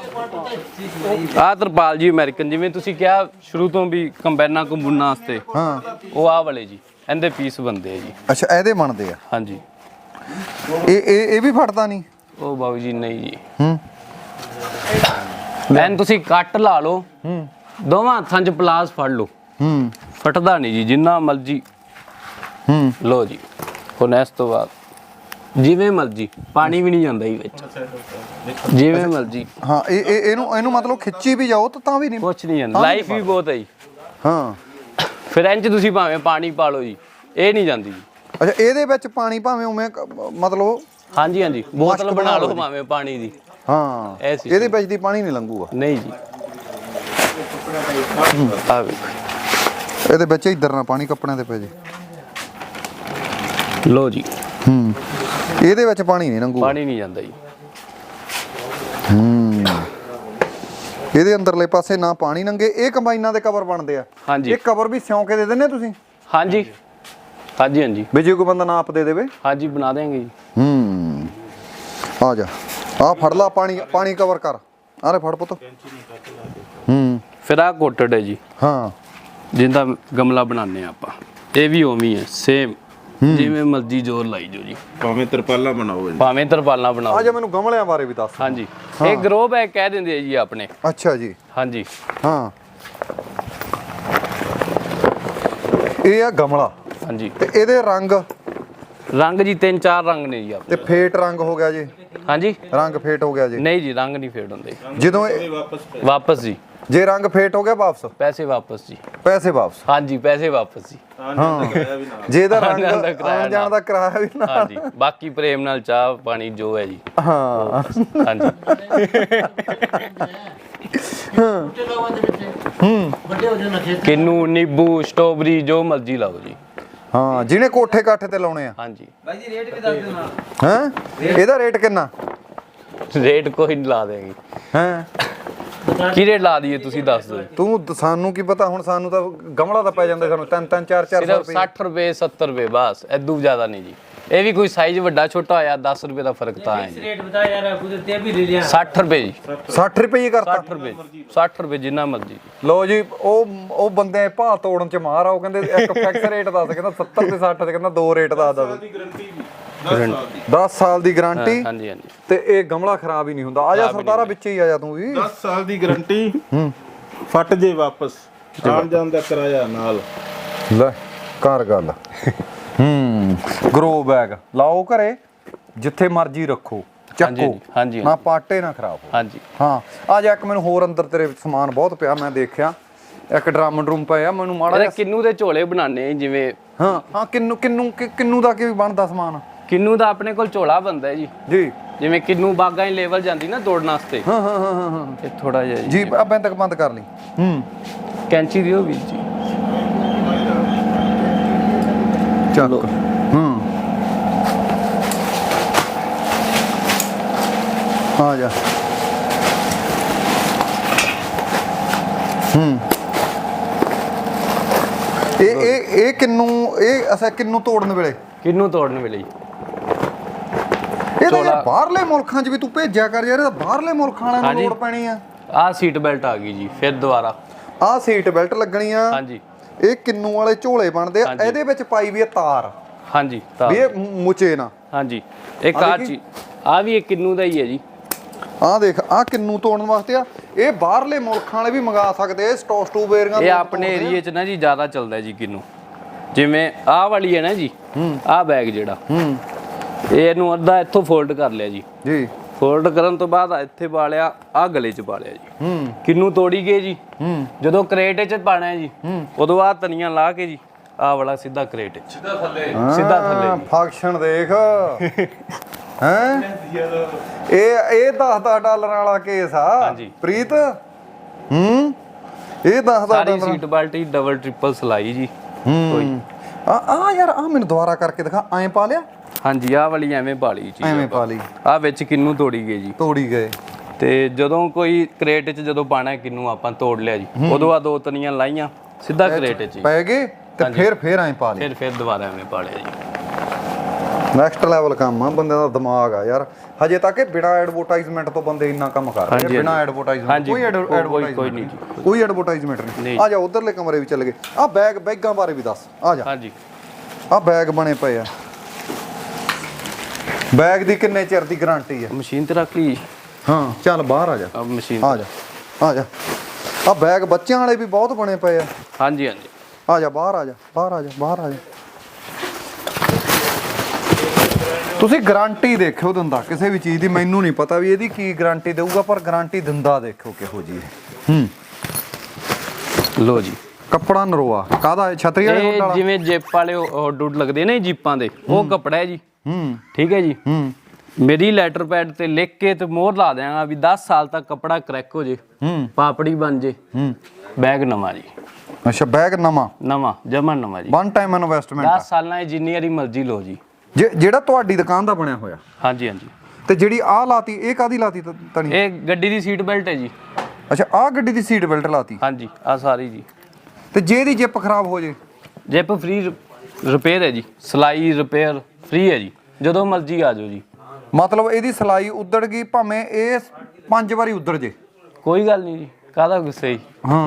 ਆਹ ਤਰਪਾਲ ਜੀ ਅਮਰੀਕਨ ਜਿਵੇਂ ਤੁਸੀਂ ਕਿਹਾ ਸ਼ੁਰੂ ਤੋਂ ਵੀ ਕੰਬਾਈਨਾਂ ਕੰਬੂਨਾਂ ਵਾਸਤੇ। ਹਾਂ। ਉਹ ਆਹ ਵਾਲੇ ਜੀ ਇਹਦੇ ਪੀਸ ਬੰਦੇ ਆ ਜੀ। ਅੱਛਾ ਇਹਦੇ ਬਣਦੇ ਆ। ਹਾਂਜੀ। ਇਹ ਇਹ ਇਹ ਵੀ ਫਟਦਾ ਨਹੀਂ? ਉਹ ਬਾਬੂ ਜੀ ਨਹੀਂ ਜੀ। ਹੂੰ। ਐਨ ਤੁਸੀਂ ਕੱਟ ਲਾ ਲਓ। ਹੂੰ। ਦੋਵਾਂ ਹੱਥਾਂ 'ਚ ਪਲਾਸ ਫੜ ਲਓ। ਹੂੰ। ਫਟਦਾ ਨਹੀਂ ਜੀ ਜਿੰਨਾ ਮਰਜ਼ੀ। ਹੂੰ। ਲਓ ਜੀ ਹੁਣ ਇਸ ਤੋਂ ਬਾਅਦ। ਜਿਵੇਂ ਮਰਜ਼ੀ ਪਾਣੀ ਵੀ ਨਹੀਂ ਜਾਂਦਾ ਹੀ ਵਿੱਚ। ਜਿਵੇਂ ਮਰਜ਼ੀ। ਹਾਂ ਇਹ ਇਹ ਇਹਨੂੰ ਇਹਨੂੰ ਮਤਲਬ ਖਿੱਚੀ ਵੀ ਜਾਓ ਤਾਂ ਤਾਂ ਵੀ ਨਹੀਂ ਕੁਛ ਨਹੀਂ ਜਾਂਦਾ। ਲਾਈਫ ਵੀ ਬਹੁਤ ਹੈ ਜੀ। ਹਾਂ। ਫਿਰ ਇੰਚ ਤੁਸੀਂ ਭਾਵੇਂ ਪਾਣੀ ਪਾ ਲਓ ਜੀ। ਇਹ ਨਹੀਂ ਜਾਂਦੀ ਜੀ। ਅੱਛਾ ਇਹਦੇ ਵਿੱਚ ਪਾਣੀ ਭਾਵੇਂ ਉਵੇਂ ਕ- ਮਤਲਬ ਹਾਂਜੀ ਹਾਂਜੀ। ਬੋਤਲ ਬਣਾ ਲਓ ਭਾਵੇਂ ਪਾਣੀ ਦੀ। ਹਾਂ। ਇਹ। ਇਹਦੇ ਵਿੱਚ ਦੀ ਪਾਣੀ ਨਹੀਂ ਲੰਘੂਗਾ। ਨਹੀਂ ਜੀ। ਆ ਵੇਖੋ। ਇਹਦੇ ਵਿੱਚ ਇਧਰ ਨਾ ਪਾਣੀ ਕੱਪੜਿਆਂ ਤੇ ਪੈ ਜੇ। ਲਓ ਜੀ। ਹੂੰ। ਇਹਦੇ ਵਿੱਚ ਪਾਣੀ ਨਹੀਂ ਲੰਘੂਗਾ? ਪਾਣੀ ਨਹੀਂ ਜਾਂਦਾ ਜੀ। ਇਹਦੇ ਅੰਦਰਲੇ ਪਾਸੇ ਨਾ ਪਾਣੀ ਨੰਗੇ ਇਹ ਕੰਬਾਈਨਾਂ ਦੇ ਕਵਰ ਬਣਦੇ ਆ। ਹਾਂਜੀ। ਇਹ ਕਵਰ ਵੀ ਸਿਉਂ ਕੇ ਦੇ ਦਿੰਦੇ ਤੁਸੀਂ? ਹਾਂਜੀ। ਹਾਂਜੀ ਹਾਂਜੀ। ਵੀ ਜੇ ਕੋਈ ਬੰਦਾ ਨਾਪ ਦੇ ਦੇਵੇ? ਹਾਂਜੀ ਬਣਾ ਦੇਵਾਂਗੇ ਜੀ। ਹੂੰ। ਆ ਜਾ। ਆ ਫੜ ਲਾ ਪਾਣੀ ਪਾਣੀ ਕਵਰ ਕਰ। ਆਰੇ ਫੜ ਪੁੱਤ। ਹੂੰ। ਫਿਰ ਆ ਕੋਟਡ ਹੈ ਜੀ। ਹਾਂ। ਜਿੰਦਾ ਗਮਲਾ ਬਣਾਉਂਦੇ ਆ ਆਪਾਂ। ਇਹ ਵੀ ਉਵੇਂ ਹੀ ਹੈ ਸੇਮ ਜਿਵੇਂ ਮਰਜ਼ੀ ਜ਼ੋਰ ਲਾਈ ਜੋ ਜੀ। ਭਾਵੇਂ ਤਰਪਾਲਾਂ ਬਣਾਓ ਜੀ ਭਾਵੇਂ ਤਰਪਾਲਾਂ ਆ ਬਣਾਓ ਜਾ ਮੈਨੂੰ ਗਮਲਿਆਂ ਬਾਰੇ ਵੀ ਦੱਸ। ਹਾਂਜੀ। ਇਹ ਗਰੋ ਬੈਗ ਕਹਿ ਦਿੰਦੇ ਆ ਜੀ ਆਪਣੇ। ਅੱਛਾ ਜੀ। ਹਾਂਜੀ। ਹਾਂ। ਇਹ ਆ ਗਮਲਾ। ਹਾਂਜੀ। ਤੇ ਇਹਦੇ ਰੰਗ? ਰੰਗ ਜੀ ਤਿੰਨ ਚਾਰ ਰੰਗ ਨੇ ਜੀ ਤੇ ਆਪਣੇ। ਫੇਟ ਰੰਗ ਹੋ ਗਿਆ ਜੀ? ਹਾਂਜੀ। ਰੰਗ ਫੇਟ ਹੋ ਗਿਆ ਜੀ? ਨਹੀਂ ਜੀ ਰੰਗ ਨਹੀਂ ਫੇਡ ਹੁੰਦੇ। ਜਦੋਂ ਇਹ- ਵਾਪਸ ਜੀ। ਜੇ ਰੰਗ ਫੇਟ ਹੋ ਗਿਆ ਵਾਪਸ? ਪੈਸੇ ਵਾਪਸ ਜੀ। ਪੈਸੇ ਵਾਪਸ। ਹਾਂਜੀ ਪੈਸੇ ਵਾਪਸ ਜੀ। ਹਾਂ। ਜੇ ਇਹਦਾ ਰੰਗ ਆਉਣ ਜਾਣ ਦਾ ਕਿਰਾਇਆ ਆਉਣ ਜਾਣ ਦਾ ਕਿਰਾਇਆ ਵੀ ਨਾ। ਹਾਂਜੀ ਬਾਕੀ ਪ੍ਰੇਮ ਨਾਲ ਚਾਹ ਪਾਣੀ ਜੋ ਹੈ ਜੀ। ਹਾਂ। ਹਾਂਜੀ। ਵੱਡੇ ਹੋ। ਜਾਣਾ ਖੇਤ ਕਿੰਨੂ ਨਿੰਬੂ ਸਟ੍ਰਾਬੇਰੀ ਜੋ ਮਰਜ਼ੀ ਲਾਓ ਜੀ। ਹਾਂ ਜਿਹਨੇ ਕੋਠੇ ਕਾਠੇ ਤੇ ਲਾਉਣੇ ਆ। ਹਾਂਜੀ। ਬਾਈ ਜੀ ਰੇਟ ਵੀ ਦੱਸ ਦਿਓ ਨਾਲ ਹੈ? ਇਹਦਾ ਰੇਟ ਕਿੰਨਾ? ਰੇਟ ਕੋਈ ਨਹੀਂ ਲਾ ਦੇਗੀ ਹੈ? ਕੀ ਰੇਟ ਲਾ ਦਈਏ ਤੁਸੀਂ ਦੱਸ ਦਿਓ ਤੂੰ ਦ- ਸਾਨੂੰ ਕੀ ਪਤਾ ਹੁਣ ਸਾਨੂੰ ਤਾਂ ਗਮਲਾ ਤਾਂ ਪੈ ਜਾਂਦਾ ਸਾਨੂੰ 3 3 4 4 ਸਿਰਫ 60 ਰੁਪਏ 70 ਰੁਪਏ ਬਸ ਐਦੂ ਜ਼ਿਆਦਾ ਨਹੀਂ ਜੀ ਇਹ ਵੀ ਕੋਈ ਸਾਈਜ਼ ਵੱਡਾ ਛੋਟਾ ਹੋਇਆ 10 ਰੁਪਏ ਦਾ ਫਰਕ ਤਾਂ ਹੈ ਜੀ रेट बता यार खुद ते भी ले लिया 60 ਰੁਪਏ ਜੀ 60 ਰੁਪਏ ਹੀ ਕਰਤਾ 60 ਰੁਪਏ 60 ਰੁਪਏ ਜਿੰਨਾ ਮਰਜ਼ੀ ਲੋ ਜੀ ਉਹ ਉਹ ਬੰਦੇ ਭਾਅ ਤੋੜਨ ਚ ਮਾਰ ਆ ਉਹ ਕਹਿੰਦੇ ਇੱਕ ਫਿਕਸ ਰੇਟ ਦੱਸ ਕਹਿੰਦਾ 70 ਤੇ 60 ਤੇ ਕਹਿੰਦਾ ਦੋ ਰੇਟ ਦੱਸ ਦੱਸ ਦੀ ਗਰੰਟੀ 10 ਸਾਲ ਦੀ। 10 ਸਾਲ ਦੀ ਗਾਰੰਟੀ ਹਾਂਜੀ ਹਾਂਜੀ। ਤੇ ਇਹ ਗਮਲਾ ਖਰਾਬ ਹੀ ਨਹੀਂ ਹੁੰਦਾ। ਆ ਜਾ ਸਰਦਾਰਾ ਵਿੱਚ ਹੀ ਆ ਜਾ ਤੂੰ ਵੀ। 10 ਸਾਲ ਦੀ ਗਰੰਟੀ ਫਟ ਜੇ ਵਾਪਸ। ਆਉਣ ਜਾਣ ਦਾ ਕਿਰਾਇਆ ਨਾਲ। ਲੈ ਕਰ ਗੱਲ। ਹੂੰ ਗਰੋ ਬੈਗ ਲਾਓ ਘਰੇ ਜਿੱਥੇ ਮਰਜ਼ੀ ਰੱਖੋ ਚੱਕੋ। ਹਾਂਜੀ। ਨਾ ਪਾਟੇ ਨਾ ਖਰਾਬ ਹੋ ਹਾਂਜੀ। ਹਾਂ ਆ ਜਾ ਇੱਕ ਮੈਨੂੰ ਹੋਰ ਅੰਦਰ ਤੇਰੇ ਸਮਾਨ ਬਹੁਤ ਪਿਆ ਮੈਂ ਦੇਖਿਆ। ਇੱਕ ਡਰਮ ਡਰੂਮ ਪਿਆ ਮੈਨੂੰ ਮਾੜਾ ਕਿੰਨੂ ਦੇ ਝੋਲੇ ਆ ਜਿਵੇਂ ਹਾਂ ਹਾਂ ਕਿੰਨੂ ਕਿੰਨੂ ਕਿੰਨੂ ਦਾ ਕੀ ਬਣਦਾ ਸਮਾਨ? ਕਿੰਨੂ ਦਾ ਆਪਣੇ ਕੋਲ ਝੋਲਾ ਬਣਦਾ ਹੈ ਜੀ। ਜੀ। ਜਿਵੇਂ ਕਿੰਨੂ ਬਾਗਾਂ ਹੀ ਲੈਵਲ ਜਾਂਦੀ ਨਾ ਦੌੜਨ ਵਾਸਤੇ। ਹਾਂ ਹਾਂ ਹਾਂ ਹਾਂ, ਇਹ ਥੋੜਾ ਜਿਹਾ ਜੀ। ਜੀ ਆ ਬੰਦ ਤੱਕ ਬੰਦ ਕਰ ਲਈ। ਹੂੰ। ਕੈਂਚੀ ਦਿਓ ਵੀਰ ਜੀ। ਚੱਲ ਹੂੰ। ਆ ਜਾ। ਹੂੰ। ਇਹ ਇਹ ਇਹ ਕਿੰਨੂ ਇਹ ਅਸਾ ਕਿੰਨੂ ਤੋੜਨ ਵੇਲੇ? ਕਿੰਨੂ ਤੋੜਨ ਵੇਲੇ ਜੀ। ਇਹ ਤਾਂ ਯਾਰ ਬਾਹਰਲੇ ਮੁਲਕਾਂ 'ਚ ਵੀ ਤੂੰ ਭੇਜਿਆ ਕਰ ਯਾਰ ਇਹ ਤਾਂ ਬਾਹਰਲੇ ਮੁਲਕਾਂ ਵਾਲਿਆਂ ਨੂੰ। ਲੋੜ ਪੈਣੀ ਆ। ਆਹ ਸੀਟ ਬੈਲਟ ਆ ਗਈ ਜੀ ਫਿਰ ਦੁਬਾਰਾ। ਆਹ ਸੀਟ ਬੈਲਟ ਲੱਗਣੀ ਆ। ਹਾਂਜੀ। ਇਹ ਕਿੰਨੂ ਵਾਲੇ ਝੋਲੇ ਬਣਦੇ ਆ। ਇਹਦੇ ਵਿੱਚ ਪਾਈ ਵੀ ਆ ਤਾਰ। ਹਾਂਜੀ ਤਾਂ ਵੀ ਇਹ ਮੁਚੇ ਨਾ। ਹਾਂਜੀ। ਇੱਕ ਆਹ ਆ। ਚੀ ਆ ਵੀ ਇੱਕ ਕਿੰਨੂ ਦਾ ਹੀ ਹੈ ਜੀ। ਆਹ ਦੇਖ ਆਹ ਕਿੰਨੂ ਤੋੜਨ ਵਾਸਤੇ ਆ। ਇਹ ਬਾਹਰਲੇ ਮੁਲਕਾਂ ਵਾਲੇ ਵੀ ਮੰਗਾ ਸਕਦੇ ਆ ਸਟੋ ਸਟੂਬੇਰੀਆਂ ਇਹ ਆਪਣੇ ਏਰੀਏ 'ਚ ਨਾ ਜੀ ਜ਼ਿਆਦਾ ਚੱਲਦਾ ਜੀ ਕਿੰਨੂ। ਜਿਵੇਂ ਆਹ ਵਾਲੀ ਹੈ ਨਾ ਜੀ ਆਹ ਬੈਗ ਜਿਹੜਾ। ਹੂੰ। ਇਹ ਇਹਨੂੰ ਅੱਧਾ ਇੱਥੋਂ ਫੋਲਡ ਕਰ ਲਿਆ ਜੀ। ਜੀ। ਫੋਲਡ ਕਰਨ ਤੋਂ ਬਾਅਦ ਇੱਥੇ ਪਾ ਲਿਆ ਆਹ ਗਲੇ 'ਚ ਪਾ ਲਿਆ ਜੀ। ਹੂੰ। ਕਿੰਨੂ ਤੋੜੀ ਗਏ ਜੀ? ਹੂੰ। ਜਦੋਂ ਕਰੇਟ 'ਚ ਪਾਣਾ ਹੈ। ਜੀ ਉਦੋਂ ਆ ਤਨੀਆਂ ਲਾ ਕੇ ਜੀ ਆਹ ਵਾਲਾ ਸਿੱਧਾ ਕਰੇਟ 'ਚ ਸਿੱਧਾ ਥੱਲੇ। ਸਿੱਧਾ ਥੱਲੇ। ਫੰਕਸ਼ਨ ਦੇਖ। ਹੈ? ਇਹ ਇਹ 10 ਡਾਲਰ ਵਾਲਾ ਕੇਸ ਆ। ਪ੍ਰੀਤ? ਹੂੰ? ਇਹ 10 ਸਾਰੀ dollar seat belt double triple ਸਲਾਈ ਜੀ। ਹੂੰ। ਆ ਆ ਯਾਰ ਆ ਮੈਨੂੰ ਦੁਬਾਰਾ ਕਰਕੇ ਦਿਖਾ। ਐਂ ਪਾ ਲਿਆ? ਹਾਂਜੀ ਆਹ ਵਾਲੀ ਐਵੇਂ ਪਾ ਲਈ ਜੀ ਐਵੇਂ ਪਾ ਲਈ ਆਹ ਵਿੱਚ ਕਿੰਨੂ ਤੋੜੀ ਗਏ ਜੀ? ਤੋੜੀ ਗਏ। ਤੇ ਜਦੋਂ ਕੋਈ ਕਰੇਟ 'ਚ ਜਦੋਂ ਪਾਣਾ ਕਿੰਨੂ ਆਪਾਂ ਤੋੜ ਲਿਆ ਜੀ? ਉਦੋਂ ਆ ਦੋ ਤਨੀਆਂ ਲਾਈਆਂ ਸਿੱਧਾ ਕਰੇਟ 'ਚ ਪੈ ਗਏ ਤੇ ਫਿਰ ਫਿਰ ਐਂ ਪਾ ਲਿਆ। ਫਿਰ ਫਿਰ ਦੁਬਾਰਾ ਐਵੇਂ ਪਾ ਲਿਆ ਜੀ। ਨੈਕਸਟ ਲੈਵਲ ਕੰਮ ਆ ਬੰਦੇ ਦਾ ਦਿਮਾਗ ਆ ਯਾਰ। ਹਜੇ ਤੱਕ ਇਹ ਬਿਨਾ ਐਡਵਰਟਾਈਜ਼ਮੈਂਟ ਤੋਂ ਬੰਦੇ ਇੰਨਾ ਕੰਮ ਕਰ ਰਹੇ ਬਿਨਾ। ਐਡਵਰਟਾਈਜ਼ਮੈਂਟ ਕੋਈ ਐਡਵਰਟਾਈਜ਼ਮੈਂਟ ਕੋਈ ਨਹੀਂ ਜੀ, ਕੋਈ ਐਡਵਰਟਾਈਜ਼ਮੈਂਟ ਨਹੀਂ। ਆ ਜਾ ਉਧਰਲੇ ਕਮਰੇ ਵਿੱਚ ਚੱਲ ਗਏ। ਆ ਬੈਗ ਬੈਗਾਂ ਬਾਰੇ ਵੀ ਦੱਸ। ਆ ਜਾ। ਹਾਂਜੀ। ਆ ਬੈਗ ਬਣੇ ਪਏ ਆ। ਬੈਗ ਦੀ ਕਿੰਨੇ ਚਿਰ ਦੀ ਗਾਰੰਟੀ ਆ? ਮਸ਼ੀਨ ਤੇ ਰੱਖ ਲਈ। ਹਾਂ ਚੱਲ ਬਾਹਰ ਆ ਜਾ। ਆ ਮਸ਼ੀਨ ਆ ਜਾ। ਆ ਜਾ। ਆ ਬੈਗ ਬੱਚਿਆਂ ਵਾਲੇ ਵੀ ਬਹੁਤ ਬਣੇ ਪਏ ਆ। ਹਾਂਜੀ ਹਾਂਜੀ। ਆ ਜਾ ਬਾਹਰ ਆ ਜਾ ਬਾਹਰ ਆ ਜਾ ਬਾਹਰ ਆ ਜਾ। ਤੁਸੀਂ ਗਾਰੰਟੀ ਦੇਖਿਓ ਦਿੰਦਾ ਕਿਸੇ ਵੀ ਚੀਜ਼ ਦੀ ਮੈਨੂੰ ਨਹੀਂ ਪਤਾ ਵੀ ਇਹਦੀ ਕੀ ਗਾਰੰਟੀ ਦੇਊਗਾ ਪਰ ਗਾਰੰਟੀ ਦਿੰਦਾ ਦੇਖਿਓ ਕਿਹੋ ਜੀ ਹੂੰ। ਲੋ ਜੀ। ਕੱਪੜਾ ਨਰੋਆ। ਕਾਹਦਾ ਛਤਰੀ ਵਾਲੇ ਇਹ ਹੁੱਡ ਵਾਲਾ? ਜਿਵੇਂ ਜਿਪ ਵਾਲੇ ਉਹ ਡੁੱਡ ਲੱਗਦੇ ਨੇ ਜੀਪਾਂ ਦੇ ਉਹ ਕੱਪੜਾ ਹੈ ਜੀ। ਹੂੰ ਠੀਕ ਹੈ ਜੀ? ਹੂੰ। ਮੇਰੀ ਲੈਟਰ ਪੈਡ ਤੇ ਲਿਖ ਕੇ ਤੇ ਮੋਹਰ ਲਾ ਦਿਆਂਗਾ ਵੀ 10 ਸਾਲ ਤੱਕ ਕੱਪੜਾ ਕਰੈਕ ਹੋ ਜੇ ਹੂੰ। ਪਾਪੜੀ ਬਣ ਜੇ। ਹੂੰ। ਬੈਗ ਨਵਾਂ ਜੀ। ਅੱਛਾ ਬੈਗ ਨਵਾਂ? ਨਵਾਂ ਜਮਾ ਨਵਾਂ ਜੀ। ਵਨ ਟਾਈਮ ਇਨਵੈਸਟਮੈਂਟ 10 ਸਾਲਾਂ 'ਚ ਜਿੰਨੀ ਵਾਰੀ ਮਰਜ਼ੀ ਲਓ ਜੀ। ਜਿਹੜਾ ਤੁਹਾਡੀ ਦੁਕਾਨ ਦਾ ਬਣਿਆ ਹੋਇਆ। ਹਾਂਜੀ ਹਾਂਜੀ। ਤੇ ਜਿਹੜੀ ਆਹ ਲਾਤੀ ਇਹ ਕਾਦੀ ਲਾਤੀ ਤਣੀ? ਇਹ ਗੱਡੀ ਦੀ ਸੀਟ ਬੈਲਟ ਹੈ ਜੀ। ਅੱਛਾ ਆਹ ਗੱਡੀ ਦੀ ਸੀਟ ਬੈਲਟ ਲਾਤੀ। ਹਾਂਜੀ ਆ ਸਾਰੀ ਜੀ। ਤੇ ਜੇ ਇਹਦੀ ਜਿੱਪ ਖਰਾਬ ਹੋ ਜੇ? ਜਿਪ ਫ੍ਰੀ ਰਿਪੇਅਰ ਹੈ ਜੀ। ਸਲਾਈ ਰਿਪੇਅਰ ਫ੍ਰੀ ਹੈ ਜੀ। ਜਦੋਂ ਮਰਜ਼ੀ ਆ ਜਾਓ ਜੀ। ਮਤਲਬ ਇਹਦੀ ਸਲਾਈ ਉਧੜ ਗਈ ਭਾਵੇਂ ਇਹ ਪੰਜ ਵਾਰੀ ਉਧੜ ਜੇ। ਕੋਈ ਗੱਲ ਨਹੀਂ ਜੀ ਕਾਹਦਾ ਗੁੱਸੇ ਜੀ